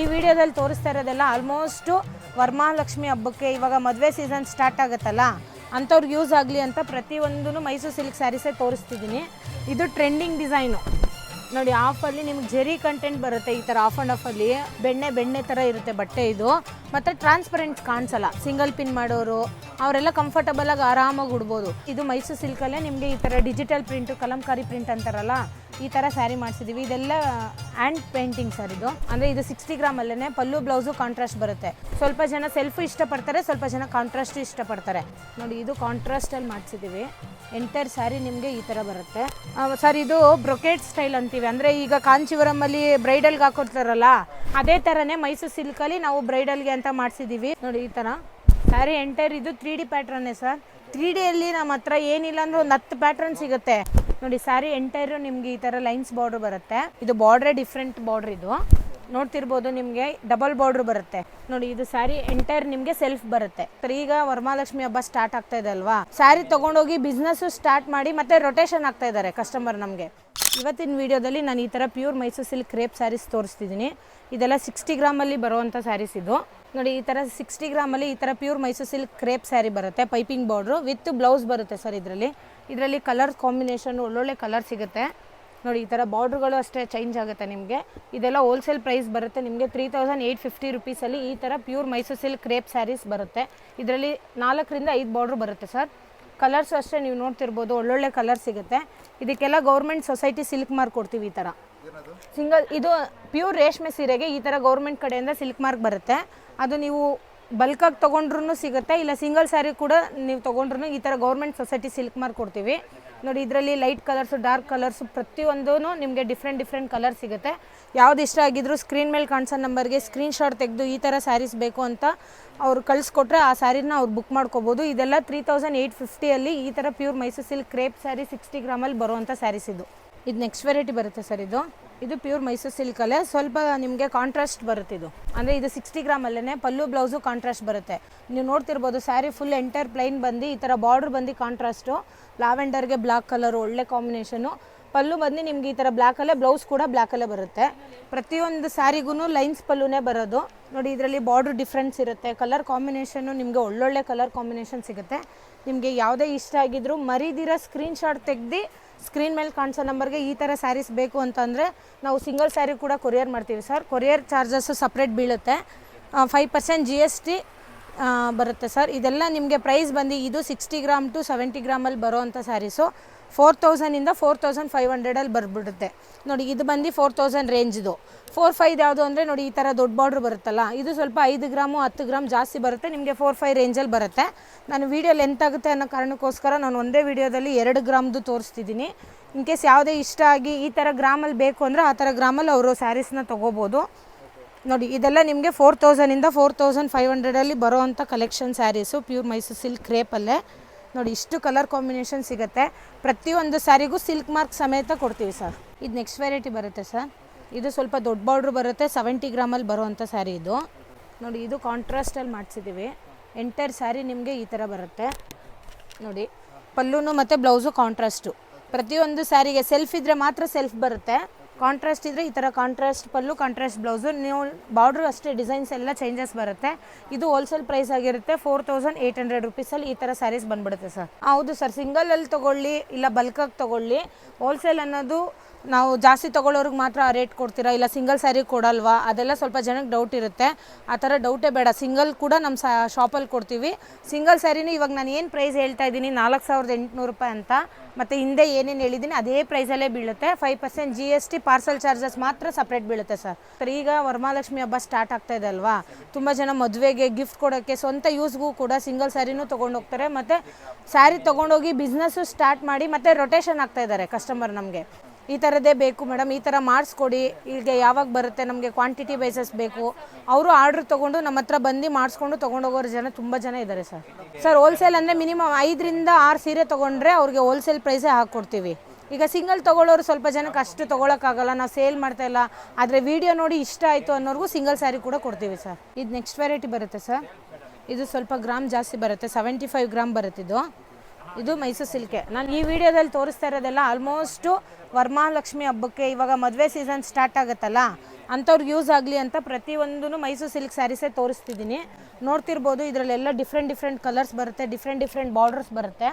ಈ ವಿಡಿಯೋದಲ್ಲಿ ತೋರಿಸ್ತಾ ಇರೋದೆಲ್ಲ ಆಲ್ಮೋಸ್ಟು ವರಮಹಾಲಕ್ಷ್ಮಿ ಹಬ್ಬಕ್ಕೆ ಇವಾಗ ಮದುವೆ ಸೀಸನ್ ಸ್ಟಾರ್ಟ್ ಆಗುತ್ತಲ್ಲ? ಅಂಥವ್ರಿಗೆ ಯೂಸ್ ಆಗಲಿ ಅಂತ ಪ್ರತಿಯೊಂದೂ ಮೈಸೂರು ಸಿಲ್ಕ್ ಸ್ಯಾರೀಸೇ ತೋರಿಸ್ತಿದ್ದೀನಿ. ಇದು ಟ್ರೆಂಡಿಂಗ್ ಡಿಸೈನು ನೋಡಿ ಆಫಲ್ಲಿ ನಿಮ್ಗೆ ಜೆರಿ ಕಂಟೆಂಟ್ ಬರುತ್ತೆ ಈ ಥರ ಆಫ್ ಆ್ಯಂಡ್ ಆಫಲ್ಲಿ ಬೆಣ್ಣೆ ಬೆಣ್ಣೆ ಥರ ಇರುತ್ತೆ ಬಟ್ಟೆ ಇದು. ಮತ್ತು ಟ್ರಾನ್ಸ್ಪರೆಂಟ್ ಕಾಣಿಸಲ್ಲ. ಸಿಂಗಲ್ ピ ನ್ ಮಾಡೋರು, ಅವರೆಲ್ಲ ಕಂಫರ್ಟಬಲಾಗಿ ಆರಾಮಾಗಿ ಉಡ್ಬೋದು. ಇದು ಮೈಸೂರು ಸಿಲ್ಕಲ್ಲೇ ನಿಮಗೆ ಈ ಥರ ಡಿಜಿಟಲ್ ಪ್ರಿಂಟು ಕಲಂಕಾರಿ ಪ್ರಿಂಟ್ ಅಂತಾರಲ್ಲ, ಈ ಥರ ಸ್ಯಾರಿ ಮಾಡಿಸಿದ್ದೀವಿ ಇದೆಲ್ಲ ಹ್ಯಾಂಡ್ ಪೇಂಟಿಂಗ್ ಸರ್ ಇದು. ಅಂದರೆ ಇದು ಸಿಕ್ಸ್ಟಿ ಗ್ರಾಮಲ್ಲೇ ಪಲ್ಲು ಬ್ಲೌಸು ಕಾಂಟ್ರಾಸ್ಟ್ ಬರುತ್ತೆ. ಸ್ವಲ್ಪ ಜನ ಸೆಲ್ಫ್ ಇಷ್ಟಪಡ್ತಾರೆ, ಸ್ವಲ್ಪ ಜನ ಕಾಂಟ್ರಾಸ್ಟ್ ಇಷ್ಟಪಡ್ತಾರೆ. ನೋಡಿ, ಇದು ಕಾಂಟ್ರಾಸ್ಟಲ್ಲಿ ಮಾಡಿಸಿದ್ದೀವಿ ಎಂಟೈರ್ ಸ್ಯಾರಿ ನಿಮಗೆ ಈ ಥರ ಬರುತ್ತೆ. ಸರ್ ಇದು ಬ್ರೊಕೆಟ್ ಸ್ಟೈಲ್ ಅಂತೀವಿ. ಅಂದರೆ ಈಗ ಕಾಂಚೀವರಮಲ್ಲಿ ಬ್ರೈಡಲ್ಗೆ ಹಾಕೊಡ್ತಾರಲ್ಲ, ಅದೇ ಥರನೇ ಮೈಸೂರು ಸಿಲ್ಕಲ್ಲಿ ನಾವು ಬ್ರೈಡಲ್ಗೆ ಅಂತ ಮಾಡಿಸಿದ್ದೀವಿ ನೋಡಿ ಈ ಥರ ಸ್ಯಾರಿ ಎಂಟೈರ್ ಇದು ತ್ರೀ ಡಿ ಪ್ಯಾಟ್ರನ್ನೇ ಸರ್ ತ್ರೀ ಡಿಯಲ್ಲಿ ನಮ್ಮ ಹತ್ರ ಏನಿಲ್ಲ ಅಂದ್ರೆ ಒಂದು ಹತ್ತು ಪ್ಯಾಟ್ರನ್ ಸಿಗುತ್ತೆ. ನೋಡಿ ಸ್ಯಾರಿ ಎಂಟೈರು ನಿಮಗೆ ಈ ಥರ ಲೈನ್ಸ್ ಬಾರ್ಡ್ರ್ ಬರುತ್ತೆ. ಇದು ಬಾರ್ಡ್ರೇ ಡಿಫ್ರೆಂಟ್ ಬಾರ್ಡ್ರ್ ಇದು. ನೋಡ್ತಿರ್ಬೋದು ನಿಮಗೆ ಡಬಲ್ ಬಾರ್ಡ್ರ್ ಬರುತ್ತೆ. ನೋಡಿ, ಇದು ಸ್ಯಾರಿ ಎಂಟೈರ್ ನಿಮಗೆ ಸೆಲ್ಫ್ ಬರುತ್ತೆ. ಈಗ ವರಮಹಾಲಕ್ಷ್ಮಿ ಹಬ್ಬ ಸ್ಟಾರ್ಟ್ ಆಗ್ತಾ ಇದೆ ಅಲ್ವಾ? ಸ್ಯಾರಿ ತಗೊಂಡೋಗಿ ಬಿಸ್ನೆಸ್ ಸ್ಟಾರ್ಟ್ ಮಾಡಿ ಮತ್ತೆ ರೊಟೇಷನ್ ಆಗ್ತಾ ಇದ್ದಾರೆ ಕಸ್ಟಮರ್ ನಮಗೆ. ಇವತ್ತಿನ ವಿಡಿಯೋದಲ್ಲಿ ನಾನು ಈ ಥರ pure Mysore silk crepe saris ತೋರಿಸ್ತಿದ್ದೀನಿ. ಇದೆಲ್ಲ ಸಿಕ್ಸ್ಟಿ ಗ್ರಾಮಲ್ಲಿ ಬರುವಂಥ ಸ್ಯಾರೀಸ್ ಇದು. ನೋಡಿ, ಈ ಥರ ಸಿಕ್ಸ್ಟಿ ಗ್ರಾಮಲ್ಲಿ ಈ ಥರ pure Mysore silk crepe sari ಬರುತ್ತೆ, ಪೈಪಿಂಗ್ ಬಾರ್ಡ್ರು ವಿತ್ ಬ್ಲೌಸ್ ಬರುತ್ತೆ ಸರ್ ಇದರಲ್ಲಿ. ಇದರಲ್ಲಿ ಕಲರ್ ಕಾಂಬಿನೇಷನ್, ಒಳ್ಳೊಳ್ಳೆ ಕಲರ್ ಸಿಗುತ್ತೆ. ನೋಡಿ, ಈ ಥರ ಬಾರ್ಡ್ರುಗಳು ಅಷ್ಟೇ ಚೇಂಜ್ ಆಗುತ್ತೆ ನಿಮಗೆ. ಇದೆಲ್ಲ ಹೋಲ್ಸೇಲ್ ಪ್ರೈಸ್ ಬರುತ್ತೆ, ನಿಮಗೆ ತ್ರೀ ತೌಸಂಡ್ ಏಯ್ಟ್ ಫಿಫ್ಟಿ ರುಪೀಸಲ್ಲಿ ಈ ಥರ pure Mysore silk crepe saris ಬರುತ್ತೆ. ಇದರಲ್ಲಿ ನಾಲ್ಕರಿಂದ ಐದು ಬಾರ್ಡ್ರು ಬರುತ್ತೆ ಸರ್. ಕಲರ್ಸ್ ಅಷ್ಟೇ ನೀವು ನೋಡ್ತಿರ್ಬೋದು ಒಳ್ಳೊಳ್ಳೆ ಕಲರ್ ಸಿಗುತ್ತೆ. ಇದಕ್ಕೆಲ್ಲ ಗೌರ್ಮೆಂಟ್ ಸೊಸೈಟಿ ಸಿಲ್ಕ್ ಮಾರ್ಕ್ ಕೊಡ್ತೀವಿ ಈ ಥರ ಸಿಂಗಲ್ ಇದು ಪ್ಯೂರ್ ರೇಷ್ಮೆ ಸೀರೆಗೆ ಈ ಥರ ಗೌರ್ಮೆಂಟ್ ಕಡೆಯಿಂದ ಸಿಲ್ಕ್ ಮಾರ್ಕ್ ಬರುತ್ತೆ. ಅದು ನೀವು ಬಲ್ಕಾಗಿ ತೊಗೊಂಡ್ರೂ ಸಿಗುತ್ತೆ ಇಲ್ಲ ಸಿಂಗಲ್ ಸ್ಯಾರಿ ಕೂಡ ನೀವು ತೊಗೊಂಡ್ರು ಈ ಥರ ಗೌರ್ಮೆಂಟ್ ಸೊಸೈಟಿ ಸಿಲ್ಕ್ ಮಾರ್ಕ್ ಕೊಡ್ತೀವಿ. ನೋಡಿ, ಇದರಲ್ಲಿ ಲೈಟ್ ಕಲರ್ಸು ಡಾರ್ಕ್ ಕಲರ್ಸು ಪ್ರತಿಯೊಂದೂ ನಿಮಗೆ ಡಿಫ್ರೆಂಟ್ ಡಿಫ್ರೆಂಟ್ ಕಲರ್ ಸಿಗುತ್ತೆ. ಯಾವ್ದು ಇಷ್ಟ ಆಗಿದ್ರು ಸ್ಕ್ರೀನ್ ಮೇಲೆ ಕಾಣಿಸೋ ನಂಬರ್ಗೆ ಸ್ಕ್ರೀನ್ ಶಾಟ್ ತೆಗೆದು ಈ ಥರ ಸ್ಯಾರೀಸ್ ಬೇಕು ಅಂತ ಅವ್ರು ಕಳಿಸ್ಕೊಟ್ರೆ ಆ ಸ್ಯಾರೀನ ಅವ್ರು ಬುಕ್ ಮಾಡ್ಕೋಬೋದು. ಇದೆಲ್ಲ ತ್ರೀ ತೌಸಂಡ್ ಏಯ್ಟ್ ಫಿಫ್ಟಿಯಲ್ಲಿ ಈ ಥರ pure Mysore silk crepe sari sixty ಗ್ರಾಮಲ್ಲಿ ಬರುವಂಥ ಸ್ಯಾರೀಸ್ ಇದು. ಇದು ನೆಕ್ಸ್ಟ್ ವೆರೈಟಿ ಬರುತ್ತೆ ಸರ್ ಇದು. ಇದು ಪ್ಯೂರ್ ಮೈಸೂರು ಸಿಲ್ಕಲ್ಲೇ ಸ್ವಲ್ಪ ನಿಮಗೆ ಕಾಂಟ್ರಾಸ್ಟ್ ಬರುತ್ತೆ ಇದು. ಅಂದರೆ ಇದು ಸಿಕ್ಸ್ಟಿ ಗ್ರಾಮಲ್ಲೇ ಪಲ್ಲು ಬ್ಲೌಸು ಕಾಂಟ್ರಾಸ್ಟ್ ಬರುತ್ತೆ. ನೀವು ನೋಡ್ತಿರ್ಬೋದು ಸ್ಯಾರಿ ಫುಲ್ ಎಂಟೈರ್ ಪ್ಲೈನ್ ಬಂದು ಈ ಥರ ಬಾರ್ಡ್ರ್ ಬಂದು ಕಾಂಟ್ರಾಸ್ಟು ಲಾವೆಂಡರ್ಗೆ ಬ್ಲಾಕ್ ಕಲರ್ ಒಳ್ಳೆ ಕಾಂಬಿನೇಷನು ಪಲ್ಲು ಬಂದು ನಿಮ್ಗೆ ಈ ಥರ ಬ್ಲ್ಯಾಕಲ್ಲೇ ಬ್ಲೌಸ್ ಕೂಡ ಬ್ಲ್ಯಾಕಲ್ಲೇ ಬರುತ್ತೆ. ಪ್ರತಿಯೊಂದು ಸ್ಯಾರಿಗೂ ಲೈನ್ಸ್ ಪಲ್ಲುನೇ ಬರೋದು. ನೋಡಿ, ಇದರಲ್ಲಿ ಬಾರ್ಡ್ರ್ ಡಿಫ್ರೆನ್ಸ್ ಇರುತ್ತೆ. ಕಲರ್ ಕಾಂಬಿನೇಷನು ನಿಮಗೆ ಒಳ್ಳೊಳ್ಳೆ ಕಲರ್ ಕಾಂಬಿನೇಷನ್ ಸಿಗುತ್ತೆ. ನಿಮಗೆ ಯಾವುದೇ ಇಷ್ಟ ಆಗಿದ್ರು ಮರಿದಿರ ಸ್ಕ್ರೀನ್ ಶಾಟ್ ತೆಗ್ದು ಸ್ಕ್ರೀನ್ ಮೇಲೆ ಕಾಣಿಸೋ ನಂಬರ್ಗೆ ಈ ಥರ ಸ್ಯಾರೀಸ್ ಬೇಕು ಅಂತಂದರೆ ನಾವು ಸಿಂಗಲ್ ಸ್ಯಾರಿ ಕೂಡ ಕೊರಿಯರ್ ಮಾಡ್ತೀವಿ ಸರ್ ಕೊರಿಯರ್ ಚಾರ್ಜಸ್ಸು ಸಪ್ರೇಟ್ ಬೀಳುತ್ತೆ. Five percent G S T ಬರುತ್ತೆ ಸರ್ ಇದೆಲ್ಲ ನಿಮಗೆ ಪ್ರೈಸ್ ಬಂದು ಇದು ಸಿಕ್ಸ್ಟಿ ಗ್ರಾಮ್ ಟು ಸೆವೆಂಟಿ ಗ್ರಾಮಲ್ಲಿ ಬರೋವಂಥ ಸ್ಯಾರೀಸು ಫೋರ್ ತೌಸಂಡಿಂದ ಫೋರ್ ತೌಸಂಡ್ ಫೈವ್ ಹಂಡ್ರೆಡಲ್ಲಿ ಬರ್ಬಿಡುತ್ತೆ. ನೋಡಿ, ಇದು ಬಂದು ಫೋರ್ ತೌಸಂಡ್ ರೇಂಜ್ದು ಫೋರ್ ಫೈವ್ ಯಾವುದು ಅಂದರೆ ನೋಡಿ, ಈ ಥರ ದೊಡ್ಡ ಬಾರ್ಡ್ರ್ ಬರುತ್ತಲ್ಲ, ಇದು ಸ್ವಲ್ಪ ಐದು ಗ್ರಾಮು ಹತ್ತು ಗ್ರಾಮ್ ಜಾಸ್ತಿ ಬರುತ್ತೆ, ನಿಮಗೆ ಫೋರ್ ಫೈವ್ ರೇಂಜಲ್ಲಿ ಬರುತ್ತೆ. ನಾನು ವೀಡಿಯೋ ಲೆಂತ್ ಆಗುತ್ತೆ ಅನ್ನೋ ಕಾರಣಕ್ಕೋಸ್ಕರ ನಾನು ಒಂದೇ ವೀಡಿಯೋದಲ್ಲಿ ಎರಡು ಗ್ರಾಮ್ದು ತೋರಿಸ್ತಿದ್ದೀನಿ. ಇನ್ ಕೇಸ್ ಯಾವುದೇ ಇಷ್ಟ ಆಗಿ ಈ ಥರ ಗ್ರಾಮಲ್ಲಿ ಬೇಕು ಅಂದರೆ ಆ ಥರ ಗ್ರಾಮಲ್ಲಿ ಅವರು ಸ್ಯಾರೀಸ್ನ ತೊಗೋಬೋದು. ನೋಡಿ, ಇದೆಲ್ಲ ನಿಮಗೆ ಫೋರ್ ತೌಸಂಡಿಂದ ಫೋರ್ ತೌಸಂಡ್ ಫೈವ್ ಹಂಡ್ರೆಡಲ್ಲಿ ಬರೋವಂಥ collection saris pure Mysore silk ಕ್ರೇಪಲ್ಲೇ ನೋಡಿ, ಇಷ್ಟು ಕಲರ್ ಕಾಂಬಿನೇಷನ್ ಸಿಗುತ್ತೆ. ಪ್ರತಿಯೊಂದು ಸ್ಯಾರಿಗೂ ಸಿಲ್ಕ್ ಮಾರ್ಕ್ ಸಮೇತ ಕೊಡ್ತೀವಿ ಸರ್ ಇದು ನೆಕ್ಸ್ಟ್ ವೆರೈಟಿ ಬರುತ್ತೆ ಸರ್ ಇದು ಸ್ವಲ್ಪ ದೊಡ್ಡ ಬಾರ್ಡ್ರ್ ಬರುತ್ತೆ ಸೆವೆಂಟಿ ಗ್ರಾಮಲ್ಲಿ ಬರುವಂಥ ಸ್ಯಾರಿ ಇದು. ನೋಡಿ, ಇದು ಕಾಂಟ್ರಾಸ್ಟಲ್ಲಿ ಮಾಡಿಸಿದ್ದೀವಿ ಎಂಟೈರ್ ಸ್ಯಾರಿ ನಿಮಗೆ ಈ ಥರ ಬರುತ್ತೆ. ನೋಡಿ, ಪಲ್ಲೂನು ಮತ್ತು ಬ್ಲೌಸು ಕಾಂಟ್ರಾಸ್ಟು ಪ್ರತಿಯೊಂದು ಸ್ಯಾರಿಗೆ ಸೆಲ್ಫ್ ಇದ್ದರೆ ಮಾತ್ರ ಸೆಲ್ಫ್ ಬರುತ್ತೆ. ಕಾಂಟ್ರಾಸ್ಟ್ ಇದ್ದರೆ ಈ ಥರ ಕಾಂಟ್ರಾಸ್ಟ್ ಪಲ್ಲು ಕಾಂಟ್ರಾಸ್ಟ್ ಬ್ಲೌಸು ನೀವು ಬಾರ್ಡ್ರು ಅಷ್ಟೇ ಡಿಸೈನ್ಸ್ ಎಲ್ಲ ಚೇಂಜಸ್ ಬರುತ್ತೆ. ಇದು ಹೋಲ್ಸೇಲ್ ಪ್ರೈಸ್ ಆಗಿರುತ್ತೆ. ಫೋರ್ ತೌಸಂಡ್ ಏಯ್ಟ್ ಹಂಡ್ರೆಡ್ ರುಪೀಸಲ್ಲಿ ಈ ಥರ ಸ್ಯಾರೀಸ್ ಬಂದ್ಬಿಡುತ್ತೆ ಸರ್ ಹೌದು ಸರ್ ಸಿಂಗಲಲ್ಲಿ ತೊಗೊಳ್ಳಿ, ಇಲ್ಲ ಬಲ್ಕಾಗಿ ತೊಗೊಳ್ಳಿ. ಹೋಲ್ಸೇಲ್ ಅನ್ನೋದು ನಾವು ಜಾಸ್ತಿ ತೊಗೊಳ್ಳೋರಿಗೆ ಮಾತ್ರ ರೇಟ್ ಕೊಡ್ತೀರಾ? ಇಲ್ಲ ಸಿಂಗಲ್ ಸ್ಯಾರಿ ಕೊಡಲ್ವಾ? ಅದೆಲ್ಲ ಸ್ವಲ್ಪ ಜನಕ್ಕೆ ಡೌಟ್ ಇರುತ್ತೆ. ಆ ಥರ ಡೌಟೇ ಬೇಡ. ಸಿಂಗಲ್ ಕೂಡ ನಮ್ಮ ಸಾ ಶಾಪಲ್ಲಿ ಕೊಡ್ತೀವಿ. ಸಿಂಗಲ್ ಸ್ಯಾರಿನೂ ಇವಾಗ ನಾನು ಏನು ಪ್ರೈಸ್ ಹೇಳ್ತಾ ಇದ್ದೀನಿ? ನಾಲ್ಕು ಸಾವಿರದ ಎಂಟುನೂರು ರೂಪಾಯಿ ಅಂತ. ಮತ್ತು ಹಿಂದೆ ಏನೇನು ಹೇಳಿದ್ದೀನಿ, ಅದೇ ಪ್ರೈಸಲ್ಲೇ ಬೀಳುತ್ತೆ. Five percent G S T parcel charges ಮಾತ್ರ ಸಪ್ರೇಟ್ ಬೀಳುತ್ತೆ ಸರ್ ಸರ್, ಈಗ ವರಮಹಾಲಕ್ಷ್ಮಿ ಹಬ್ಬ ಸ್ಟಾರ್ಟ್ ಆಗ್ತಾ ಇದೆ ಅಲ್ವಾ? ತುಂಬ ಜನ ಮದುವೆಗೆ ಗಿಫ್ಟ್ ಕೊಡೋಕ್ಕೆ ಸ್ವಂತ ಯೂಸ್ಗೂ ಕೂಡ ಸಿಂಗಲ್ ಸ್ಯಾರಿನೂ ತೊಗೊಂಡು ಹೋಗ್ತಾರೆ. ಮತ್ತು ಸ್ಯಾರಿ ತೊಗೊಂಡೋಗಿ ಬಿಸ್ನೆಸ್ಸು ಸ್ಟಾರ್ಟ್ ಮಾಡಿ ಮತ್ತು ರೊಟೇಷನ್ ಆಗ್ತಾ ಇದ್ದಾರೆ ಕಸ್ಟಮರ್ ನಮಗೆ. ಈ ಥರದ್ದೇ ಬೇಕು ಮೇಡಮ್, ಈ ಥರ ಮಾಡಿಸ್ಕೊಡಿ. ಇಲ್ಲಿಗೆ ಯಾವಾಗ ಬರುತ್ತೆ, ನಮಗೆ ಕ್ವಾಂಟಿಟಿ ಬೇಸಸ್ ಬೇಕು. ಅವರು ಆರ್ಡ್ರ್ ತೊಗೊಂಡು ನಮ್ಮ ಹತ್ರ ಬಂದು ಮಾಡಿಸ್ಕೊಂಡು ತೊಗೊಂಡೋಗೋರು ಜನ ತುಂಬ ಜನ ಇದ್ದಾರೆ ಸರ್. ಸರ್ ಹೋಲ್ಸೇಲ್ ಅಂದರೆ ಮಿನಿಮಮ್ ಐದರಿಂದ ಆರು ಸೀರೆ ತೊಗೊಂಡ್ರೆ ಅವ್ರಿಗೆ ಹೋಲ್ಸೇಲ್ ಪ್ರೈಸೇ ಹಾಕ್ಕೊಡ್ತೀವಿ. ಈಗ ಸಿಂಗಲ್ ತೊಗೊಳ್ಳೋರು ಸ್ವಲ್ಪ ಜನಕ್ಕೆ ಅಷ್ಟು ತೊಗೊಳಕ್ಕಾಗಲ್ಲ, ನಾವು ಸೇಲ್ ಮಾಡ್ತಾ ಇಲ್ಲ. ಆದರೆ ವಿಡಿಯೋ ನೋಡಿ ಇಷ್ಟ ಆಯಿತು ಅನ್ನೋರ್ಗೂ ಸಿಂಗಲ್ ಸ್ಯಾರಿ ಕೂಡ ಕೊಡ್ತೀವಿ ಸರ್. ಇದು ನೆಕ್ಸ್ಟ್ ವೆರೈಟಿ ಬರುತ್ತೆ ಸರ್. ಇದು ಸ್ವಲ್ಪ ಗ್ರಾಮ್ ಜಾಸ್ತಿ ಬರುತ್ತೆ ಸೆವೆಂಟಿ ಫೈವ್ ಗ್ರಾಮ್ ಬರುತ್ತೆ ಇದು ಮೈಸೂರು ಸಿಲ್ಕೆ. ನಾನು ಈ ವಿಡಿಯೋದಲ್ಲಿ ತೋರಿಸ್ತಾ ಇರೋದೆಲ್ಲ ಆಲ್ಮೋಸ್ಟು ವರಮಹಾಲಕ್ಷ್ಮಿ ಹಬ್ಬಕ್ಕೆ ಇವಾಗ ಮದುವೆ ಸೀಸನ್ ಸ್ಟಾರ್ಟ್ ಆಗುತ್ತಲ್ಲ? ಅಂಥವ್ರಿಗೆ ಯೂಸ್ ಆಗಲಿ ಅಂತ ಪ್ರತಿಯೊಂದೂ ಮೈಸೂರು ಸಿಲ್ಕ್ ಸ್ಯಾರೀಸೇ ತೋರಿಸ್ತಿದ್ದೀನಿ. ನೋಡ್ತಿರ್ಬೋದು ಇದರಲ್ಲೆಲ್ಲ ಡಿಫ್ರೆಂಟ್ ಡಿಫ್ರೆಂಟ್ ಕಲರ್ಸ್ ಬರುತ್ತೆ ಡಿಫ್ರೆಂಟ್ ಡಿಫ್ರೆಂಟ್ ಬಾರ್ಡರ್ಸ್ ಬರುತ್ತೆ.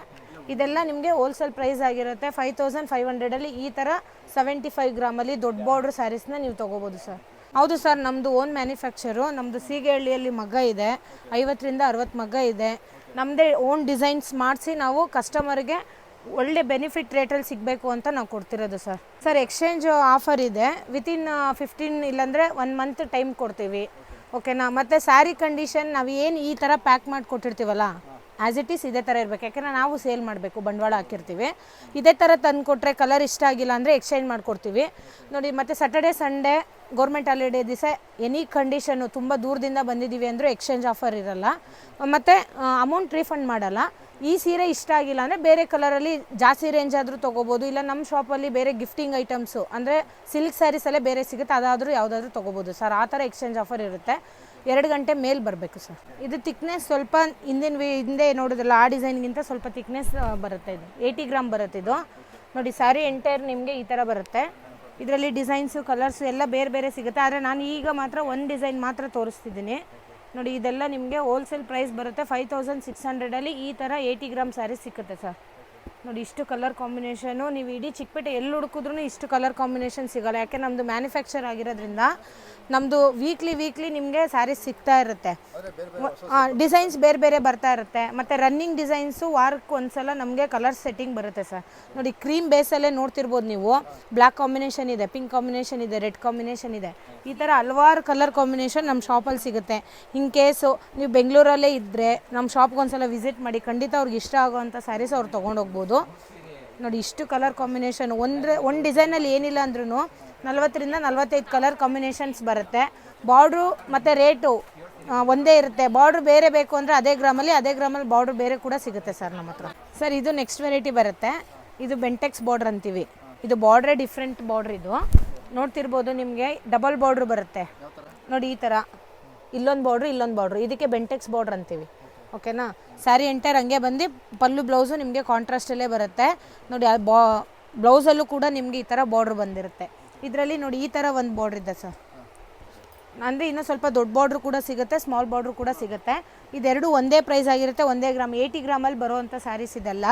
ಇದೆಲ್ಲ ನಿಮಗೆ ಹೋಲ್ಸೇಲ್ ಪ್ರೈಸ್ ಆಗಿರುತ್ತೆ. ಫೈವ್ ತೌಸಂಡ್ ಫೈವ್ ಹಂಡ್ರೆಡಲ್ಲಿ ಈ ಥರ ಸೆವೆಂಟಿ ಫೈವ್ ಗ್ರಾಮಲ್ಲಿ ದೊಡ್ಡ ಬಾರ್ಡ್ರ್ ಸ್ಯಾರೀಸ್ನ ನೀವು ತೊಗೋಬೋದು ಸರ್. ಹೌದು ಸರ್ ನಮ್ಮದು ಓನ್ ಮ್ಯಾನುಫ್ಯಾಕ್ಚರು ನಮ್ಮದು ಸೀಗೆಹಳ್ಳಿಯಲ್ಲಿ ಮಗ್ಗ ಇದೆ, ಐವತ್ತರಿಂದ ಅರವತ್ತು ಮಗ್ಗ ಇದೆ. ನಮ್ಮದೇ ಓನ್ ಡಿಸೈನ್ಸ್ ಮಾಡಿಸಿ ನಾವು ಕಸ್ಟಮರ್ಗೆ ಒಳ್ಳೆ ಬೆನಿಫಿಟ್ ರೇಟಲ್ಲಿ ಸಿಗಬೇಕು ಅಂತ ನಾವು ಕೊಡ್ತಿರೋದು ಸರ್ ಸರ್ ಎಕ್ಸ್ಚೇಂಜ್ ಆಫರ್ ಇದೆ. ವಿತಿನ್ ಫಿಫ್ಟೀನ್ ಇಲ್ಲಾಂದರೆ ಒನ್ ಮಂತ್ ಟೈಮ್ ಕೊಡ್ತೀವಿ. ಓಕೆನಾ ಮತ್ತು ಸ್ಯಾರಿ ಕಂಡೀಷನ್ ನಾವು ಏನು ಈ ಥರ ಪ್ಯಾಕ್ ಮಾಡಿ ಕೊಟ್ಟಿರ್ತೀವಲ್ಲ ಆ್ಯಸ್ ಇಟ್ ಈಸ್ ಇದೇ ಥರ ಇರಬೇಕು. ಯಾಕೆಂದರೆ ನಾವು ಸೇಲ್ ಮಾಡಬೇಕು, ಬಂಡವಾಳ ಹಾಕಿರ್ತೀವಿ. ಇದೇ ಥರ ತಂದು ಕೊಟ್ಟರೆ ಕಲರ್ ಇಷ್ಟ ಆಗಿಲ್ಲ ಅಂದರೆ ಎಕ್ಸ್ಚೇಂಜ್ ಮಾಡಿಕೊಡ್ತೀವಿ. ನೋಡಿ, ಮತ್ತು ಸಾಟರ್ಡೆ ಸಂಡೇ ಗೌರ್ಮೆಂಟ್ ಹಾಲಿಡೇ ದಿವಸ ಎನಿ ಕಂಡೀಷನ್ನು ತುಂಬ ದೂರದಿಂದ ಬಂದಿದ್ದೀವಿ ಅಂದರೂ ಎಕ್ಸ್ಚೇಂಜ್ ಆಫರ್ ಇರಲ್ಲ. ಮತ್ತು ಅಮೌಂಟ್ ರೀಫಂಡ್ ಮಾಡಲ್ಲ. ಈ ಸೀರೆ ಇಷ್ಟ ಆಗಿಲ್ಲ ಅಂದರೆ ಬೇರೆ ಕಲರಲ್ಲಿ ಜಾಸ್ತಿ ರೇಂಜ್ ಆದರೂ ತೊಗೋಬೋದು. ಇಲ್ಲ ನಮ್ಮ ಶಾಪಲ್ಲಿ ಬೇರೆ ಗಿಫ್ಟಿಂಗ್ ಐಟಮ್ಸು ಅಂದರೆ ಸಿಲ್ಕ್ ಸ್ಯಾರೀಸಲ್ಲೇ ಬೇರೆ ಸಿಗುತ್ತೆ. ಅದಾದರೂ ಯಾವುದಾದ್ರೂ ತೊಗೋಬೋದು. ಸರ್ ಆ ಥರ ಎಕ್ಸ್ಚೇಂಜ್ ಆಫರ್ ಇರುತ್ತೆ. ಎರಡು ಗಂಟೆ ಮೇಲೆ ಬರಬೇಕು ಸರ್. ಇದು ತಿಕ್ನೆಸ್ ಸ್ವಲ್ಪ ಹಿಂದಿನ ಹಿಂದೆ ನೋಡೋದಲ್ಲ, ಆ ಡಿಸೈನ್ಗಿಂತ ಸ್ವಲ್ಪ ತಿಕ್ನೆಸ್ ಬರುತ್ತೆ ಇದು. ಏಯ್ಟಿ ಗ್ರಾಮ್ ಬರುತ್ತೆ ಇದು. ನೋಡಿ ಸ್ಯಾರಿ ಎಂಟೈರ್ ನಿಮಗೆ ಈ ಥರ ಬರುತ್ತೆ. ಇದರಲ್ಲಿ ಡಿಸೈನ್ಸು ಕಲರ್ಸು ಎಲ್ಲ ಬೇರೆ ಬೇರೆ ಸಿಗುತ್ತೆ. ಆದರೆ ನಾನು ಈಗ ಮಾತ್ರ ಒಂದು ಡಿಸೈನ್ ಮಾತ್ರ ತೋರಿಸ್ತಿದ್ದೀನಿ. ನೋಡಿ, ಇದೆಲ್ಲ ನಿಮಗೆ ಹೋಲ್ಸೇಲ್ ಪ್ರೈಸ್ ಬರುತ್ತೆ ಫೈವ್ ತೌಸಂಡ್ ಸಿಕ್ಸ್ ಹಂಡ್ರೆಡಲ್ಲಿ ಈ ಥರ ಏಯ್ಟಿ ಗ್ರಾಮ್ ಸ್ಯಾರಿ ಸಿಗುತ್ತೆ ಸರ್. ನೋಡಿ ಇಷ್ಟು ಕಲರ್ ಕಾಂಬಿನೇಷನು ನೀವು ಇಡೀ ಚಿಕ್ಕಪೇಟೆ ಎಲ್ಲಿ ಹುಡುಕಿದ್ರೂ ಇಷ್ಟು ಕಲರ್ ಕಾಂಬಿನೇಷನ್ ಸಿಗಲ್ಲ. ಯಾಕೆ ನಮ್ಮದು ಮ್ಯಾನುಫ್ಯಾಕ್ಚರ್ ಆಗಿರೋದ್ರಿಂದ ನಮ್ಮದು ವೀಕ್ಲಿ ವೀಕ್ಲಿ ನಿಮಗೆ ಸ್ಯಾರೀಸ್ ಸಿಗ್ತಾ ಇರುತ್ತೆ. ಡಿಸೈನ್ಸ್ ಬೇರೆ ಬೇರೆ ಬರ್ತಾ ಇರುತ್ತೆ. ಮತ್ತು ರನ್ನಿಂಗ್ ಡಿಸೈನ್ಸು ವಾರಕ್ಕೆ ಒಂದ್ಸಲ ನಮಗೆ ಕಲರ್ ಸೆಟ್ಟಿಂಗ್ ಬರುತ್ತೆ ಸರ್. ನೋಡಿ ಕ್ರೀಮ್ ಬೇಸಲ್ಲೇ ನೋಡ್ತಿರ್ಬೋದು ನೀವು. ಬ್ಲ್ಯಾಕ್ ಕಾಂಬಿನೇಷನ್ ಇದೆ ಪಿಂಕ್ ಕಾಂಬಿನೇಷನ್ ಇದೆ ರೆಡ್ ಕಾಂಬಿನೇಷನ್ ಇದೆ. ಈ ಥರ ಹಲವಾರು ಕಲರ್ ಕಾಂಬಿನೇಷನ್ ನಮ್ಮ ಶಾಪಲ್ಲಿ ಸಿಗುತ್ತೆ. ಇನ್ ಕೇಸು ನೀವು ಬೆಂಗಳೂರಲ್ಲೇ ಇದ್ದರೆ ನಮ್ಮ ಶಾಪ್ಗೆ ಒಂದ್ಸಲ ವಿಸಿಟ್ ಮಾಡಿ ಖಂಡಿತ ಅವ್ರಿಗೆ ಇಷ್ಟ ಆಗೋವಂಥ ಸ್ಯಾರೀಸ್ ಅವ್ರು ತೊಗೊಂಡೋಗ್ಬೋದು ನೋಡಿ, ಇಷ್ಟು ಕಲರ್ ಕಾಂಬಿನೇಷನ್ ಒಂದ್ರೆ, ಒಂದು ಡಿಸೈನಲ್ಲಿ ಏನಿಲ್ಲ ಅಂದ್ರೂ ನಲ್ವತ್ತರಿಂದ ನಲ್ವತ್ತೈದು ಕಲರ್ ಕಾಂಬಿನೇಷನ್ಸ್ ಬರುತ್ತೆ. ಬಾರ್ಡ್ರು ಮತ್ತು ರೇಟು ಒಂದೇ ಇರುತ್ತೆ. ಬಾರ್ಡ್ರ್ ಬೇರೆ ಬೇಕು ಅಂದರೆ ಅದೇ ಗ್ರಾಮಲ್ಲಿ ಅದೇ ಗ್ರಾಮಲ್ಲಿ ಬಾರ್ಡ್ರ್ ಬೇರೆ ಕೂಡ ಸಿಗುತ್ತೆ ಸರ್ ನಮ್ಮ ಹತ್ರ. ಸರ್ ಇದು ನೆಕ್ಸ್ಟ್ ವೆರೈಟಿ ಬರುತ್ತೆ. ಇದು ಬೆಂಟೆಕ್ಸ್ ಬಾರ್ಡ್ರ್ ಅಂತೀವಿ. ಇದು ಬಾರ್ಡ್ರೇ ಡಿಫ್ರೆಂಟ್ ಬಾರ್ಡ್ರ್ ಇದು. ನೋಡ್ತಿರ್ಬೋದು ನಿಮಗೆ ಡಬಲ್ ಬಾರ್ಡ್ರ್ ಬರುತ್ತೆ. ನೋಡಿ, ಈ ಥರ ಇಲ್ಲೊಂದು ಬಾರ್ಡ್ರ್ ಇಲ್ಲೊಂದು ಬಾರ್ಡ್ರ್ ಇದಕ್ಕೆ ಬೆಂಟೆಕ್ಸ್ ಬಾರ್ಡ್ರ್ ಅಂತೀವಿ. ಓಕೆನಾ? ಸ್ಯಾರಿ ಎಂಟೈರ್ ಹಂಗೆ ಬಂದು ಪಲ್ಲು, ಬ್ಲೌಸು ನಿಮಗೆ ಕಾಂಟ್ರಾಸ್ಟಲ್ಲೇ ಬರುತ್ತೆ. ನೋಡಿ ಬಾ ಬ್ಲೌಸಲ್ಲೂ ಕೂಡ ನಿಮಗೆ ಈ ಥರ ಬಾರ್ಡ್ರ್ ಬಂದಿರುತ್ತೆ. ಇದರಲ್ಲಿ ನೋಡಿ, ಈ ಥರ ಒಂದು ಬಾರ್ಡ್ರ್ ಇದೆ ಸರ್. ಅಂದರೆ ಇನ್ನೂ ಸ್ವಲ್ಪ ದೊಡ್ಡ ಬಾರ್ಡ್ರು ಕೂಡ ಸಿಗುತ್ತೆ ಸ್ಮಾಲ್ ಬಾರ್ಡ್ರು ಕೂಡ ಸಿಗುತ್ತೆ. ಇದೆರಡು ಒಂದೇ ಪ್ರೈಸ್ ಆಗಿರುತ್ತೆ, ಒಂದೇ ಗ್ರಾಮ್ ಏಯ್ಟಿ ಗ್ರಾಮಲ್ಲಿ ಬರುವಂಥ ಸ್ಯಾರೀಸ್ ಇದೆಲ್ಲ.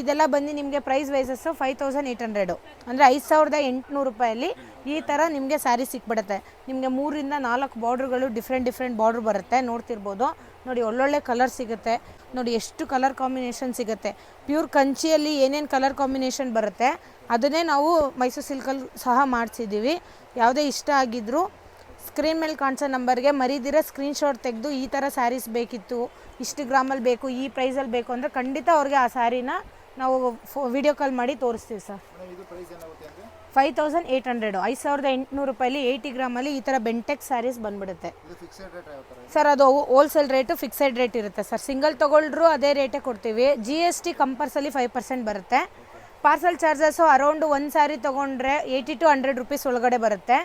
ಇದೆಲ್ಲ ಬಂದು ನಿಮಗೆ price wise five thousand eight hundred ಅಂದರೆ ಐದು ಸಾವಿರದ ಎಂಟುನೂರು ರೂಪಾಯಲ್ಲಿ ಈ ಥರ ನಿಮಗೆ ಸ್ಯಾರಿ ಸಿಕ್ಬಿಡುತ್ತೆ. ನಿಮಗೆ ಮೂರಿಂದ ನಾಲ್ಕು ಬಾರ್ಡ್ರುಗಳು ಡಿಫ್ರೆಂಟ್ ಡಿಫ್ರೆಂಟ್ ಬಾರ್ಡ್ರ್ ಬರುತ್ತೆ. ನೋಡ್ತಿರ್ಬೋದು. ನೋಡಿ, ಒಳ್ಳೊಳ್ಳೆ ಕಲರ್ ಸಿಗುತ್ತೆ. ನೋಡಿ, ಎಷ್ಟು ಕಲರ್ ಕಾಂಬಿನೇಷನ್ ಸಿಗುತ್ತೆ. ಪ್ಯೂರ್ ಕಂಚಿಯಲ್ಲಿ ಏನೇನು ಕಲರ್ ಕಾಂಬಿನೇಷನ್ ಬರುತ್ತೆ, ಅದನ್ನೇ ನಾವು ಮೈಸೂರು ಸಿಲ್ಕಲ್ಲಿ ಸಹ ಮಾಡಿಸಿದ್ದೀವಿ ಯಾವುದೇ ಇಷ್ಟ ಆಗಿದ್ದರೂ ಸ್ಕ್ರೀನ್ ಮೇಲೆ ಕಾಣಿಸೋ ನಂಬರ್ಗೆ ಮರಿದಿರ ಸ್ಕ್ರೀನ್ಶಾಟ್ ತೆಗೆದು ಈ ಥರ ಸ್ಯಾರೀಸ್ ಬೇಕಿತ್ತು ಇಷ್ಟು ಗ್ರಾಮಲ್ಲಿ ಬೇಕು ಈ ಪ್ರೈಸಲ್ಲಿ ಬೇಕು ಅಂದರೆ ಖಂಡಿತ ಅವ್ರಿಗೆ ಆ ಸ್ಯಾರಿನ ನಾವು ಫೋ ವಿಡಿಯೋ ಕಾಲ್ ಮಾಡಿ ತೋರಿಸ್ತೀವಿ sir. Five thousand eight hundred. ಐದು ಸಾವಿರದ ಎಂಟುನೂರು ರೂಪಾಯಲ್ಲಿ ಏಯ್ಟಿ ಗ್ರಾಮಲ್ಲಿ ಈ ಥರ ಬೆಂಟೆಕ್ ಸ್ಯಾರೀಸ್ ಬಂದ್ಬಿಡುತ್ತೆ. ಸರ್ ಅದು ಹೋಲ್ಸೇಲ್ ರೇಟು ಫಿಕ್ಸೆಡ್ ರೇಟ್ ಇರುತ್ತೆ ಸರ್. ಸಿಂಗಲ್ ತೊಗೊಳ್ರು ಅದೇ ರೇಟೇ ಕೊಡ್ತೀವಿ. G S T compulsorily five percent ಬರುತ್ತೆ. ಪಾರ್ಸಲ್ ಚಾರ್ಜಸ್ಸು ಅರೌಂಡ್ ಒಂದು ಸ್ಯಾರಿ ತೊಗೊಂಡ್ರೆ ಏಯ್ಟಿ ಟು ಹಂಡ್ರೆಡ್ ರುಪೀಸ್ ಒಳಗಡೆ ಬರುತ್ತೆ.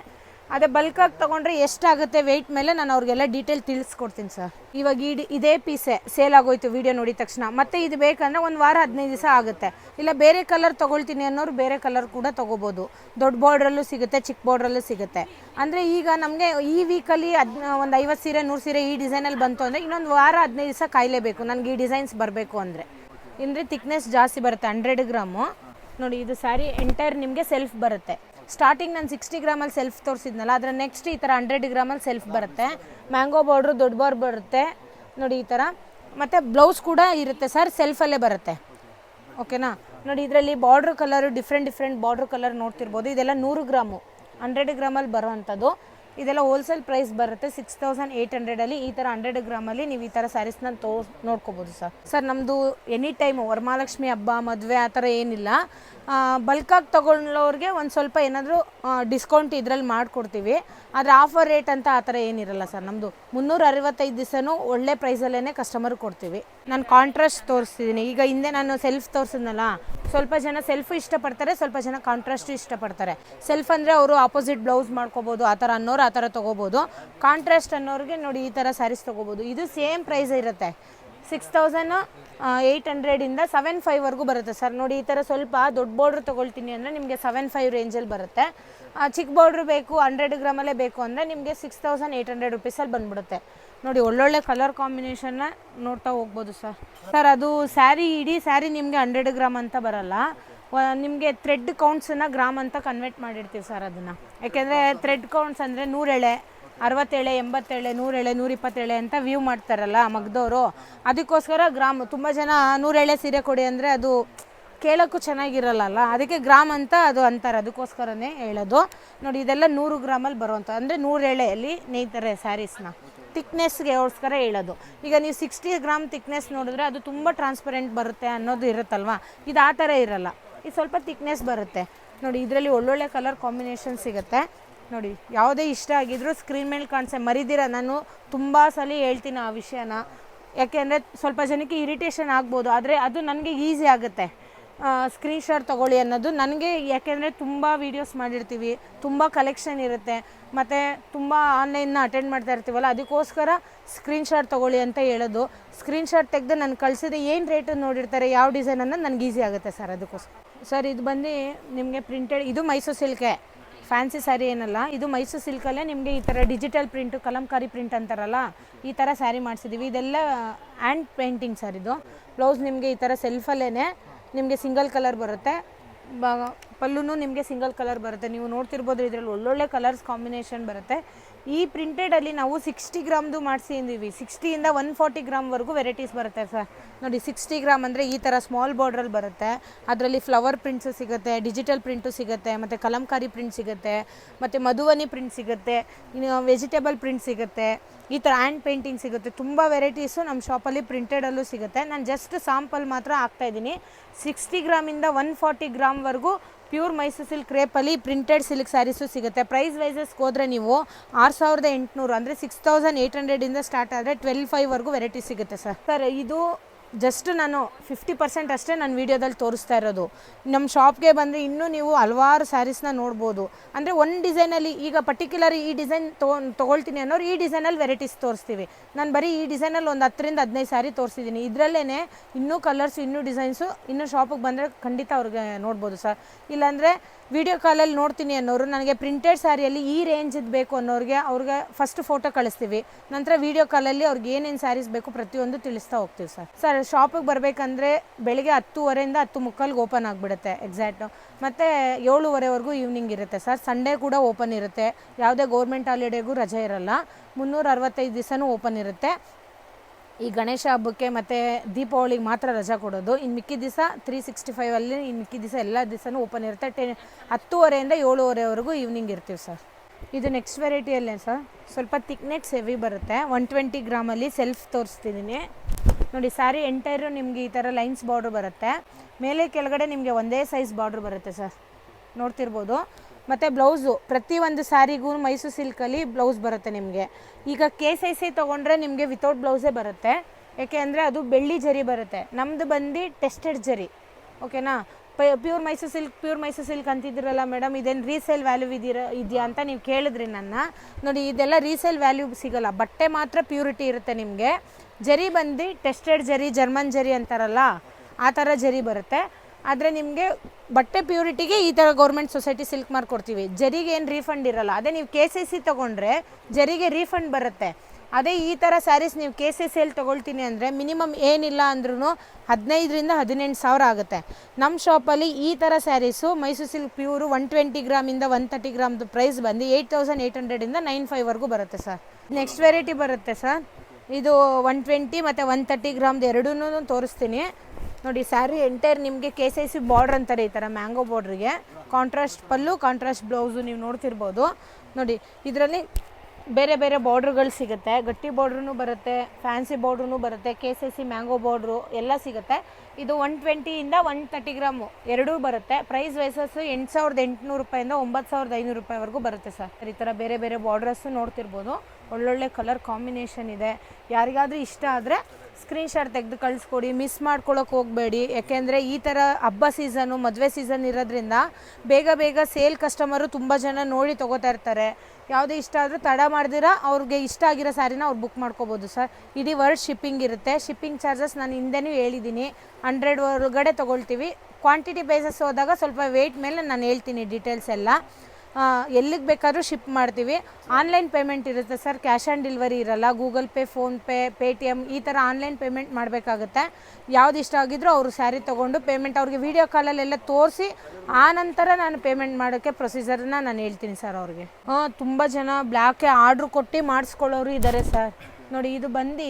ಅದೇ ಬಲ್ಕಾಗಿ ತೊಗೊಂಡ್ರೆ ಎಷ್ಟಾಗುತ್ತೆ ವೆಯ್ಟ್ ಮೇಲೆ ನಾನು ಅವ್ರಿಗೆಲ್ಲ ಡೀಟೇಲ್ ತಿಳಿಸ್ಕೊಡ್ತೀನಿ ಸರ್ ಇವಾಗ ಇಡೀ, ಇದೇ ಪೀಸೆ ಸೇಲ್ ಆಗೋಯ್ತು ವಿಡಿಯೋ ನೋಡಿದ ತಕ್ಷಣ. ಮತ್ತೆ ಇದು ಬೇಕಂದ್ರೆ ಒಂದು ವಾರ ಹದಿನೈದು ದಿವಸ ಆಗುತ್ತೆ. ಇಲ್ಲ ಬೇರೆ ಕಲರ್ ತೊಗೊಳ್ತೀನಿ ಅನ್ನೋರು ಬೇರೆ ಕಲರ್ ಕೂಡ ತೊಗೋಬೋದು. ದೊಡ್ಡ ಬಾರ್ಡ್ರಲ್ಲೂ ಸಿಗುತ್ತೆ ಚಿಕ್ಕ ಬಾರ್ಡ್ರಲ್ಲೂ ಸಿಗುತ್ತೆ. ಅಂದರೆ ಈಗ ನಮಗೆ ಈ ವೀಕಲ್ಲಿ ಒಂದು ಐವತ್ತು ಸೀರೆ, ನೂರು ಸೀರೆ ಈ ಡಿಸೈನಲ್ಲಿ ಬಂತು ಅಂದರೆ ಇನ್ನೊಂದು ವಾರ, ಹದಿನೈದು ದಿವಸ ಕಾಯಲೇಬೇಕು. ನನಗೆ ಈ ಡಿಸೈನ್ಸ್ ಬರಬೇಕು ಅಂದರೆ. ಅಂದರೆ ತಿಕ್ನೆಸ್ ಜಾಸ್ತಿ ಬರುತ್ತೆ ಹಂಡ್ರೆಡ್ ಗ್ರಾಮು. ನೋಡಿ, ಇದು ಸ್ಯಾರಿ ಎಂಟೈರ್ ನಿಮಗೆ ಸೆಲ್ಫ್ ಬರುತ್ತೆ. ಸ್ಟಾರ್ಟಿಂಗ್ ನಾನು ಸಿಕ್ಸ್ಟಿ ಗ್ರಾಮಲ್ಲಿ ಸೆಲ್ಫ್ ತೋರಿಸಿದ್ನಲ್ಲ ಅದರ ನೆಕ್ಸ್ಟ್ ಈ ಥರ ಹಂಡ್ರೆಡ್ ಗ್ರಾಮಲ್ಲಿ ಸೆಲ್ಫ್ ಬರುತ್ತೆ. ಮ್ಯಾಂಗೋ ಬಾರ್ಡ್ರು ದೊಡ್ಡ ಬಾರ್ ಬರುತ್ತೆ. ನೋಡಿ ಈ ಥರ ಮತ್ತು ಬ್ಲೌಸ್ ಕೂಡ ಇರುತ್ತೆ ಸರ್ ಸೆಲ್ಫಲ್ಲೇ ಬರುತ್ತೆ. ಓಕೆನಾ ನೋಡಿ ಇದರಲ್ಲಿ border colour different different border colour ನೋಡ್ತಿರ್ಬೋದು. ಇದೆಲ್ಲ ನೂರು ಗ್ರಾಮು ಹಂಡ್ರೆಡ್ ಗ್ರಾಮಲ್ಲಿ ಬರೋವಂಥದ್ದು. ಇದೆಲ್ಲ ಹೋಲ್ಸೇಲ್ ಪ್ರೈಸ್ ಬರುತ್ತೆ. ಸಿಕ್ಸ್ ತೌಸಂಡ್ ಏಯ್ಟ್ ಹಂಡ್ರೆಡಲ್ಲಿ ಈ ಥರ ಹಂಡ್ರೆಡ್ ಗ್ರಾಮಲ್ಲಿ ನೀವು ಈ ಥರ ಸ್ಯಾರೀಸ್ನ ತೋ ನೋಡ್ಕೋಬೋದು ಸರ್ ಸರ್ ನಮ್ಮದು ಎನಿ ಟೈಮು ವರಮಹಾಲಕ್ಷ್ಮಿ ಹಬ್ಬ, ಮದುವೆ, ಆ ಥರ ಏನಿಲ್ಲ. ಬಲ್ಕಾಗಿ ತೊಗೊಳ್ಳೋರಿಗೆ ಒಂದು ಸ್ವಲ್ಪ ಏನಾದರೂ ಡಿಸ್ಕೌಂಟ್ ಇದರಲ್ಲಿ ಮಾಡಿಕೊಡ್ತೀವಿ. ಆದರೆ ಆಫರ್ ರೇಟ್ ಅಂತ ಆ ಥರ ಏನಿರಲ್ಲ ಸರ್. ನಮ್ಮದು ಮುನ್ನೂರ ಅರವತ್ತೈದು ದಿವಸನೂ ಒಳ್ಳೆ ಪ್ರೈಸಲ್ಲೇ ಕಸ್ಟಮರ್ ಕೊಡ್ತೀವಿ. ನಾನು ಕಾಂಟ್ರಾಸ್ಟ್ ತೋರಿಸ್ತಿದ್ದೀನಿ ಈಗ ಹಿಂದೆ ನಾನು ಸೆಲ್ಫ್ ತೋರಿಸಿದ್ನಲ್ಲ, ಸ್ವಲ್ಪ ಜನ ಸೆಲ್ಫ್ ಇಷ್ಟಪಡ್ತಾರೆ, ಸ್ವಲ್ಪ ಜನ ಕಾಂಟ್ರಾಸ್ಟ್ ಇಷ್ಟಪಡ್ತಾರೆ. ಸೆಲ್ಫ್ ಅಂದರೆ ಅವರು ಆಪೋಸಿಟ್ ಬ್ಲೌಸ್ ಮಾಡ್ಕೋಬೋದು, ಆ ಥರ ಅನ್ನೋರು ಆ ಥರ ತೊಗೋಬೋದು. ಕಾಂಟ್ರಾಸ್ಟ್ ಅನ್ನೋರಿಗೆ ನೋಡಿ ಈ ಥರ ಸ್ಯಾರೀಸ್ ತೊಗೋಬೋದು. ಇದು ಸೇಮ್ ಪ್ರೈಸ್ ಇರುತ್ತೆ. ಸಿಕ್ಸ್ ತೌಸಂಡ್ ಏಯ್ಟ್ ಹಂಡ್ರೆಡಿಂದ ಸೆವೆನ್ ಫೈವ್ವರೆಗೂ ಬರುತ್ತೆ ಸರ್. ನೋಡಿ, ಈ ಥರ ಸ್ವಲ್ಪ ದೊಡ್ಡ ಬಾರ್ಡ್ರ್ ತೊಗೊಳ್ತೀನಿ ಅಂದರೆ ನಿಮಗೆ ಸೆವೆನ್ ಫೈವ್ ರೇಂಜಲ್ಲಿ ಬರುತ್ತೆ. ಚಿಕ್ಕ ಬಾರ್ಡ್ರ್ ಬೇಕು ಹಂಡ್ರೆಡ್ ಗ್ರಾಮಲ್ಲೇ ಬೇಕು ಅಂದರೆ ನಿಮಗೆ ಸಿಕ್ಸ್ ತೌಸಂಡ್ ಏಯ್ಟ್ ಹಂಡ್ರೆಡ್ ರುಪೀಸಲ್ಲಿ ಬಂದ್ಬಿಡುತ್ತೆ. ನೋಡಿ, ಒಳ್ಳೊಳ್ಳೆ ಕಲರ್ ಕಾಂಬಿನೇಷನ್ನ ನೋಡ್ತಾ ಹೋಗ್ಬೋದು ಸರ್. ಸರ್, ಅದು ಸ್ಯಾರಿ ಇಡೀ ಸ್ಯಾರಿ ನಿಮಗೆ ಹಂಡ್ರೆಡ್ ಗ್ರಾಮ್ ಅಂತ ಬರಲ್ಲ. ನಿಮಗೆ ಥ್ರೆಡ್ ಕೌಂಟ್ಸನ್ನು ಗ್ರಾಮ್ ಅಂತ ಕನ್ವರ್ಟ್ ಮಾಡಿರ್ತೀವಿ ಸರ್ ಅದನ್ನು. ಯಾಕೆಂದರೆ ಥ್ರೆಡ್ ಕೌಂಟ್ಸ್ ಅಂದರೆ ನೂರೆಳೆ ಅರವತ್ತೇಳೆ, ಎಂಬತ್ತೇಳೆ, ನೂರೆಳೆ, ನೂರಿಪ್ಪತ್ತೇಳೆ ಅಂತ ವ್ಯೂ ಮಾಡ್ತಾರಲ್ಲ ಮಗ್ದವರು ಅದಕ್ಕೋಸ್ಕರ ಗ್ರಾಮ್, ತುಂಬ ಜನ ನೂರೆಳೆ ಸೀರೆ ಕೊಡಿ ಅಂದರೆ ಅದು ಕೇಳೋಕ್ಕೂ ಚೆನ್ನಾಗಿರಲ್ಲ ಅದಕ್ಕೆ ಗ್ರಾಮ್ ಅಂತ ಅದು ಅಂತಾರೆ, ಅದಕ್ಕೋಸ್ಕರನೇ ಹೇಳೋದು. ನೋಡಿ, ಇದೆಲ್ಲ ನೂರು ಗ್ರಾಮಲ್ಲಿ ಬರುವಂಥ, ಅಂದರೆ ನೂರು ಎಳೆಯಲ್ಲಿ ನೇಯ್ತಾರೆ ಸ್ಯಾರೀಸ್ನ. ತಿಕ್ನೆಸ್ಗೆ ಓಸ್ಕರ ಹೇಳೋದು. ಈಗ ನೀವು ಸಿಕ್ಸ್ಟಿ ಗ್ರಾಮ್ ತಿಕ್ನೆಸ್ ನೋಡಿದ್ರೆ ಅದು ತುಂಬ ಟ್ರಾನ್ಸ್ಪರೆಂಟ್ ಬರುತ್ತೆ ಅನ್ನೋದು ಇರುತ್ತಲ್ವಾ? ಇದು ಆ ಥರ ಇರಲ್ಲ. ಇದು ಸ್ವಲ್ಪ ತಿಕ್ನೆಸ್ ಬರುತ್ತೆ. ನೋಡಿ, ಇದರಲ್ಲಿ ಒಳ್ಳೊಳ್ಳೆ ಕಲರ್ ಕಾಂಬಿನೇಷನ್ ಸಿಗುತ್ತೆ. ನೋಡಿ, ಯಾವುದೇ ಇಷ್ಟ ಆಗಿದ್ರು ಸ್ಕ್ರೀನ್ ಮೇಲೆ ಕಾಣಿಸೆ ಮರಿದಿರ. ನಾನು ತುಂಬ ಸಲ ಹೇಳ್ತೀನಿ ಆ ವಿಷಯನ. ಯಾಕೆಂದರೆ ಸ್ವಲ್ಪ ಜನಕ್ಕೆ ಇರಿಟೇಷನ್ ಆಗ್ಬೋದು, ಆದರೆ ಅದು ನನಗೆ ಈಸಿ ಆಗುತ್ತೆ. ಸ್ಕ್ರೀನ್ ಶಾಟ್ ತೊಗೊಳ್ಳಿ ಅನ್ನೋದು ನನಗೆ ಯಾಕೆಂದರೆ ತುಂಬ ವೀಡಿಯೋಸ್ ಮಾಡಿರ್ತೀವಿ, ತುಂಬ ಕಲೆಕ್ಷನ್ ಇರುತ್ತೆ. ಮತ್ತು ತುಂಬ ಆನ್ಲೈನ್ನ ಅಟೆಂಡ್ ಮಾಡ್ತಾ ಇರ್ತೀವಲ್ಲ, ಅದಕ್ಕೋಸ್ಕರ ಸ್ಕ್ರೀನ್ ಶಾಟ್ ತೊಗೊಳ್ಳಿ ಅಂತ ಹೇಳೋದು. ಸ್ಕ್ರೀನ್ ಶಾಟ್ ತೆಗೆದು ನಾನು ಕಳಿಸಿದ ಏನು ರೇಟನ್ನು ನೋಡಿರ್ತಾರೆ, ಯಾವ ಡಿಸೈನ್ ಅನ್ನೋದು ನನಗೆ ಈಸಿ ಆಗುತ್ತೆ ಸರ್ ಅದಕ್ಕೋಸ್ಕರ. ಸರ್, ಇದು ಬಂದು ನಿಮಗೆ ಪ್ರಿಂಟೆಡ್ ಇದು ಮೈಸೂರು ಸಿಲ್ಕೆ ಫ್ಯಾನ್ಸಿ ಸ್ಯಾರಿ ಏನಲ್ಲ, ಇದು ಮೈಸೂರು ಸಿಲ್ಕಲ್ಲೇ ನಿಮಗೆ ಈ ಥರ ಡಿಜಿಟಲ್ ಪ್ರಿಂಟು ಕಲಂಕಾರಿ ಪ್ರಿಂಟ್ ಅಂತಾರಲ್ಲ, ಈ ಥರ ಸ್ಯಾರಿ ಮಾಡಿಸಿದ್ದೀವಿ ಇದೆಲ್ಲ ಹ್ಯಾಂಡ್ ಪೇಂಟಿಂಗ್ ಸರ್ ಇದು. ಬ್ಲೌಸ್ ನಿಮಗೆ ಈ ಥರ ಸೆಲ್ಫಲ್ಲೇ ನಿಮಗೆ ಸಿಂಗಲ್ ಕಲರ್ ಬರುತ್ತೆ. ಬ ನಿಮಗೆ ಸಿಂಗಲ್ ಕಲರ್ ಬರುತ್ತೆ. ನೀವು ನೋಡ್ತಿರ್ಬೋದು ಇದರಲ್ಲಿ ಒಳ್ಳೊಳ್ಳೆ ಕಲರ್ಸ್ ಕಾಂಬಿನೇಷನ್ ಬರುತ್ತೆ. ಈ ಪ್ರಿಂಟೆಡಲ್ಲಿ ನಾವು ಸಿಕ್ಸ್ಟಿ ಗ್ರಾಮ್ದು ಮಾಡಿಸಿದ್ದೀವಿ ಸಿಕ್ಸ್ಟಿಯಿಂದ ಒನ್ ಫಾರ್ಟಿ ಗ್ರಾಮ್ವರೆಗೂ ವೆರೈಟೀಸ್ ಬರುತ್ತೆ ಸರ್. ನೋಡಿ ಸಿಕ್ಸ್ಟಿ ಗ್ರಾಮ್ ಅಂದರೆ ಈ ಥರ ಸ್ಮಾಲ್ ಬಾರ್ಡ್ರಲ್ಲಿ ಬರುತ್ತೆ. ಅದರಲ್ಲಿ ಫ್ಲವರ್ ಪ್ರಿಂಟ್ಸು ಸಿಗುತ್ತೆ ಡಿಜಿಟಲ್ ಪ್ರಿಂಟು ಸಿಗುತ್ತೆ, ಮತ್ತು ಕಲಂಕಾರಿ ಪ್ರಿಂಟ್ ಸಿಗುತ್ತೆ, ಮತ್ತು ಮಧುವನಿ ಪ್ರಿಂಟ್ ಸಿಗುತ್ತೆ, ಇನ್ನು ವೆಜಿಟೇಬಲ್ ಪ್ರಿಂಟ್ ಸಿಗುತ್ತೆ, ಈ ಥರ ಹ್ಯಾಂಡ್ ಪೇಂಟಿಂಗ್ ಸಿಗುತ್ತೆ. ತುಂಬ ವೆರೈಟೀಸು ನಮ್ಮ ಶಾಪಲ್ಲಿ ಪ್ರಿಂಟೆಡಲ್ಲೂ ಸಿಗುತ್ತೆ. ನಾನು ಜಸ್ಟ್ ಸಾಂಪಲ್ ಮಾತ್ರ ಹಾಕ್ತಾಯಿದ್ದೀನಿ ಸಿಕ್ಸ್ಟಿ ಗ್ರಾಮಿಂದ ಒನ್ ಫಾರ್ಟಿ ಗ್ರಾಮ್ವರೆಗೂ ಪ್ಯೂರ್ ಮೈಸೂರು ಸಿಲ್ಕ್ ಕ್ರೇಪಲ್ಲಿ ಪ್ರಿಂಟೆಡ್ ಸಿಲ್ಕ್ ಸ್ಯಾರೀಸು ಸಿಗುತ್ತೆ. ಪ್ರೈಸ್ ವೈಸಸ್ಗೆ ಹೋದರೆ ನೀವು ಆರು ಸಾವಿರದ ಎಂಟುನೂರು ಅಂದರೆ ಸಿಕ್ಸ್ ತೌಸಂಡ್ ಏಯ್ಟ್ ಹಂಡ್ರೆಡಿಂದ ಸ್ಟಾರ್ಟ್ ಆದರೆ ಟ್ವೆಲ್ ಫೈವ್ವರೆಗೂ ವೆರೈಟಿ ಸಿಗುತ್ತೆ ಸರ್. ಸರ್, ಇದು ಜಸ್ಟ್ ನಾನು ಫಿಫ್ಟಿ ಪರ್ಸೆಂಟ್ ಅಷ್ಟೇ ನಾನು ವೀಡಿಯೋದಲ್ಲಿ ತೋರಿಸ್ತಾ ಇರೋದು. ನಮ್ಮ ಶಾಪ್ಗೆ ಬಂದರೆ ಇನ್ನೂ ನೀವು ಹಲವಾರು ಸ್ಯಾರೀಸ್ನ ನೋಡ್ಬೋದು. ಅಂದರೆ ಒಂದು ಡಿಸೈನಲ್ಲಿ ಈಗ ಪರ್ಟಿಕ್ಯುಲರ್ ಈ ಡಿಸೈನ್ ತೊಗೊ ತೊಗೊಳ್ತೀನಿ ಅನ್ನೋರು ಈ ಡಿಸೈನಲ್ಲಿ ವೆರೈಟೀಸ್ ತೋರಿಸ್ತೀವಿ. ನಾನು ಬರೀ ಈ ಡಿಸೈನಲ್ಲಿ ಒಂದು ಹತ್ತರಿಂದ ಹದಿನೈದು ಸ್ಯಾರಿ ತೋರಿಸಿದ್ದೀನಿ ಇದರಲ್ಲೇ ಇನ್ನೂ ಕಲರ್ಸ್ ಇನ್ನೂ ಡಿಸೈನ್ಸು ಇನ್ನೂ ಶಾಪಿಗೆ ಬಂದರೆ ಖಂಡಿತ ಅವ್ರಿಗೆ ನೋಡ್ಬೋದು ಸರ್. ಇಲ್ಲಾಂದರೆ ವಿಡಿಯೋ ಕಾಲಲ್ಲಿ ನೋಡ್ತೀನಿ ಅನ್ನೋರು, ನನಗೆ ಪ್ರಿಂಟೆಡ್ ಸ್ಯಾರಿಯಲ್ಲಿ ಈ ರೇಂಜಿದ್ದು ಬೇಕು ಅನ್ನೋರಿಗೆ ಅವ್ರಿಗೆ ಫಸ್ಟ್ ಫೋಟೋ ಕಳಿಸ್ತೀವಿ. ನಂತರ ವಿಡಿಯೋ ಕಾಲಲ್ಲಿ ಅವ್ರಿಗೆ ಏನೇನು ಸ್ಯಾರೀಸ್ ಬೇಕು ಪ್ರತಿಯೊಂದು ತಿಳಿಸ್ತಾ ಹೋಗ್ತೀವಿ ಸರ್. ಸರ್ ಶಾಪಿಗೆ ಬರಬೇಕಂದ್ರೆ ಬೆಳಿಗ್ಗೆ ಹತ್ತುವರೆಯಿಂದ ಹತ್ತು ಮುಕ್ಕಾಲ್ಗೆ ಓಪನ್ ಆಗಿಬಿಡುತ್ತೆ ಎಕ್ಸಾಕ್ಟು ಮತ್ತು ಏಳುವರೆವರೆಗೂ ಈವ್ನಿಂಗ್ ಇರುತ್ತೆ ಸರ್. ಸಂಡೇ ಕೂಡ ಓಪನ್ ಇರುತ್ತೆ. ಯಾವುದೇ ಗೌರ್ಮೆಂಟ್ ಹಾಲಿಡೇಗೂ ರಜೆ ಇರಲ್ಲ. ಮುನ್ನೂರ ಅರವತ್ತೈದು ದಿವಸನೂ ಓಪನ್ ಇರುತ್ತೆ. ಈ ಗಣೇಶ ಹಬ್ಬಕ್ಕೆ ಮತ್ತು ದೀಪಾವಳಿಗೆ ಮಾತ್ರ ರಜಾ ಕೊಡೋದು. ಇನ್ನು ಮಿಕ್ಕಿದ ದಿವಸ ತ್ರೀ ಸಿಕ್ಸ್ಟಿ ಫೈವಲ್ಲಿ ಇನ್ನು ಮಿಕ್ಕಿದ ದಿವಸ ಎಲ್ಲ ದಿವಸನೂ ಓಪನ್ ಇರುತ್ತೆ. ಟೆ ಹತ್ತುವರೆಯಿಂದ ಏಳುವರೆವರೆಗೂ ಈವ್ನಿಂಗ್ ಇರ್ತೀವಿ ಸರ್ ಇದು ನೆಕ್ಸ್ಟ್ ವೆರೈಟಿಯಲ್ಲೇ ಸರ್ ಸ್ವಲ್ಪ ತಿಕ್ನೆಟ್ಸ್ ಹೆವಿ ಬರುತ್ತೆ. ಒನ್ ಟ್ವೆಂಟಿ ಗ್ರಾಮಲ್ಲಿ ಸೆಲ್ಫ್ ತೋರಿಸ್ತಿದ್ದೀನಿ ನೋಡಿ ಸ್ಯಾರಿ ಎಂಟೈರು ನಿಮಗೆ ಈ ಥರ ಲೈನ್ಸ್ ಬಾರ್ಡ್ರ್ ಬರುತ್ತೆ. ಮೇಲೆ ಕೆಳಗಡೆ ನಿಮಗೆ ಒಂದೇ ಸೈಜ್ ಬಾರ್ಡ್ರ್ ಬರುತ್ತೆ ಸರ್ ನೋಡ್ತಿರ್ಬೋದು. ಮತ್ತು ಬ್ಲೌಸು ಪ್ರತಿಯೊಂದು ಸ್ಯಾರಿಗೂ ಮೈಸೂರು ಸಿಲ್ಕಲ್ಲಿ ಬ್ಲೌಸ್ ಬರುತ್ತೆ ನಿಮಗೆ. ಈಗ ಕೆ ಸಿ ಸಿ ತೊಗೊಂಡ್ರೆ ನಿಮಗೆ ವಿತೌಟ್ ಬ್ಲೌಸೇ ಬರುತ್ತೆ. ಯಾಕೆ ಅಂದರೆ ಅದು ಬೆಳ್ಳಿ ಜರಿ ಬರುತ್ತೆ. ನಮ್ಮದು ಬಂದು ಟೆಸ್ಟೆಡ್ ಜರಿ. ಓಕೆನಾ pure Mysore silk pure Mysore silk ಅಂತಿದ್ದೀರಲ್ಲ madam ಇದೇನು ರೀಸೇಲ್ ವ್ಯಾಲ್ಯೂ ಇದೀರ, ಇದೆಯಾ ಅಂತ ನೀವು ಕೇಳಿದ್ರಿ ನನ್ನ. ನೋಡಿ, ಇದೆಲ್ಲ ರೀಸೇಲ್ ವ್ಯಾಲ್ಯೂ ಸಿಗಲ್ಲ. ಬಟ್ಟೆ ಮಾತ್ರ ಪ್ಯೂರಿಟಿ ಇರುತ್ತೆ ನಿಮಗೆ. ಜರಿ ಬಂದು ಟೆಸ್ಟೆಡ್ ಜರಿ ಜರ್ಮನ್ ಜರಿ ಅಂತಾರಲ್ಲ, ಆ ಥರ ಜರಿ ಬರುತ್ತೆ. ಆದರೆ ನಿಮಗೆ ಬಟ್ಟೆ ಪ್ಯೂರಿಟಿಗೆ ಈ ಥರ ಗೌರ್ಮೆಂಟ್ ಸೊಸೈಟಿ ಸಿಲ್ಕ್ ಮಾರ್ಕ್ ಕೊಡ್ತೀವಿ. ಜರಿಗೆ ಏನು ರೀಫಂಡ್ ಇರಲ್ಲ. ಅದೇ ನೀವು ಕೆ ಸಿ ಸಿ ತೊಗೊಂಡ್ರೆ ಜರಿಗೆ ರೀಫಂಡ್ ಬರುತ್ತೆ. ಅದೇ ಈ ಥರ ಸ್ಯಾರೀಸ್ ನೀವು ಕೆ ಸಿ ಸಿಯಲ್ಲಿ ತೊಗೊಳ್ತೀನಿ ಅಂದರೆ ಮಿನಿಮಮ್ ಏನಿಲ್ಲ ಅಂದ್ರೂ ಹದಿನೈದರಿಂದ ಹದಿನೆಂಟು ಸಾವಿರ ಆಗುತ್ತೆ. ನಮ್ಮ ಶಾಪಲ್ಲಿ ಈ ಥರ saris Mysuru silk pure one twenty ಗ್ರಾಮಿಂದ one thirty ಗ್ರಾಮ್ದು ಪ್ರೈಸ್ ಬಂದು ಏಯ್ಟ್ ತೌಸಂಡ್ ಏಯ್ಟ್ ಹಂಡ್ರೆಡಿಂದ ನೈನ್ ಫೈವ್ವರೆಗೂ ಬರುತ್ತೆ ಸರ್ ನೆಕ್ಸ್ಟ್ ವೆರೈಟಿ ಬರುತ್ತೆ ಸರ್ ಇದು ಒನ್ ಟ್ವೆಂಟಿ ಮತ್ತು ಒನ್ ತರ್ಟಿ ಗ್ರಾಮ್ದು ಎರಡೂ ತೋರಿಸ್ತೀನಿ. ನೋಡಿ ಸ್ಯಾರಿ ಎಂಟೈರ್ ನಿಮಗೆ ಕೆ ಸಿ ಸಿ ಬಾರ್ಡ್ರ್ ಅಂತಾರೆ ಈ ಥರ ಮ್ಯಾಂಗೋ ಬಾರ್ಡ್ರಿಗೆ ಕಾಂಟ್ರಾಸ್ಟ್ ಪಲ್ಲು ಕಾಂಟ್ರಾಸ್ಟ್ ಬ್ಲೌಸು ನೀವು ನೋಡ್ತಿರ್ಬೋದು. ನೋಡಿ, ಇದರಲ್ಲಿ ಬೇರೆ ಬೇರೆ ಬಾರ್ಡ್ರುಗಳು ಸಿಗುತ್ತೆ. ಗಟ್ಟಿ ಬಾರ್ಡ್ರೂ ಬರುತ್ತೆ ಫ್ಯಾನ್ಸಿ ಬಾರ್ಡ್ರೂ ಬರುತ್ತೆ K C C mango border ಎಲ್ಲ ಸಿಗುತ್ತೆ. ಇದು ಒನ್ ಟ್ವೆಂಟಿಯಿಂದ ಒನ್ ತರ್ಟಿ ಗ್ರಾಮು ಎರಡೂ ಬರುತ್ತೆ. ಪ್ರೈಸ್ ವೈಸಸ್ ಎಂಟು ಸಾವಿರದ ಎಂಟುನೂರು ರೂಪಾಯಿಂದ ಒಂಬತ್ತು ಸಾವಿರದ ಐನೂರು ರೂಪಾಯಿವರೆಗೂ ಬರುತ್ತೆ ಸರ್. ಈ ಥರ ಬೇರೆ ಬೇರೆ ಬಾರ್ಡ್ರಸ್ಸು ನೋಡ್ತಿರ್ಬೋದು. ಒಳ್ಳೊಳ್ಳೆ ಕಲರ್ ಕಾಂಬಿನೇಷನ್ ಇದೆ. ಯಾರಿಗಾದರೂ ಇಷ್ಟ ಆದರೆ ಸ್ಕ್ರೀನ್ಶಾಟ್ ತೆಗೆದು ಕಳಿಸ್ಕೊಡಿ ಮಿಸ್ ಮಾಡ್ಕೊಳಕ್ಕೆ ಹೋಗಬೇಡಿ. ಯಾಕೆಂದರೆ ಈ ಥರ ಹಬ್ಬ ಸೀಸನು ಮದುವೆ ಸೀಸನ್ ಇರೋದ್ರಿಂದ ಬೇಗ ಬೇಗ ಸೇಲ್ ಕಸ್ಟಮರು ತುಂಬ ಜನ ನೋಡಿ ತೊಗೋತಾ ಇರ್ತಾರೆ. ಯಾವುದೇ ಇಷ್ಟ ಆದರೂ ತಡ ಮಾಡ್ದಿರ ಅವ್ರಿಗೆ ಇಷ್ಟ ಆಗಿರೋ ಸ್ಯಾರಿನ ಅವ್ರು ಬುಕ್ ಮಾಡ್ಕೋಬೋದು ಸರ್. ಇಡೀ ವರ್ಡ್ ಶಿಪ್ಪಿಂಗ್ ಇರುತ್ತೆ. ಶಿಪ್ಪಿಂಗ್ ಚಾರ್ಜಸ್ ನಾನು ಹಿಂದೆನೂ ಹೇಳಿದ್ದೀನಿ ಹಂಡ್ರೆಡ್ ಒಳಗಡೆ ತೊಗೊಳ್ತೀವಿ. ಕ್ವಾಂಟಿಟಿ ಬೇಸಸ್ ಹೋದಾಗ ಸ್ವಲ್ಪ ವೆಯ್ಟ್ ಮೇಲೆ ನಾನು ಹೇಳ್ತೀನಿ ಡೀಟೇಲ್ಸ್ ಎಲ್ಲ. ಎಲ್ಲಿಗೆ ಬೇಕಾದರೂ ಶಿಪ್ ಮಾಡ್ತೀವಿ. ಆನ್ಲೈನ್ ಪೇಮೆಂಟ್ ಇರುತ್ತೆ ಸರ್. ಕ್ಯಾಶ್ ಆನ್ ಡೆಲಿವರಿ ಇರಲ್ಲ. ಗೂಗಲ್ ಪೇ ಫೋನ್ಪೇ ಎಂ ಈ ಥರ ಆನ್ಲೈನ್ ಪೇಮೆಂಟ್ ಮಾಡಬೇಕಾಗುತ್ತೆ. ಯಾವ್ದು ಇಷ್ಟ ಆಗಿದ್ರೂ ಅವರು ಸ್ಯಾರಿ ತೊಗೊಂಡು ಪೇಮೆಂಟ್ ಅವ್ರಿಗೆ ವೀಡಿಯೋ ಕಾಲಲ್ಲೆಲ್ಲ ತೋರಿಸಿ, ಆ ನಂತರ ನಾನು ಪೇಮೆಂಟ್ ಮಾಡೋಕ್ಕೆ ಪ್ರೊಸೀಜರ್ನ ನಾನು ಹೇಳ್ತೀನಿ ಸರ್ ಅವ್ರಿಗೆ. ಹಾಂ, ತುಂಬ ಜನ ಬ್ಲ್ಯಾಕೆ ಆರ್ಡ್ರ್ ಕೊಟ್ಟು ಮಾಡಿಸ್ಕೊಳ್ಳೋರು ಇದ್ದಾರೆ ಸರ್. ನೋಡಿ, ಇದು ಬಂದು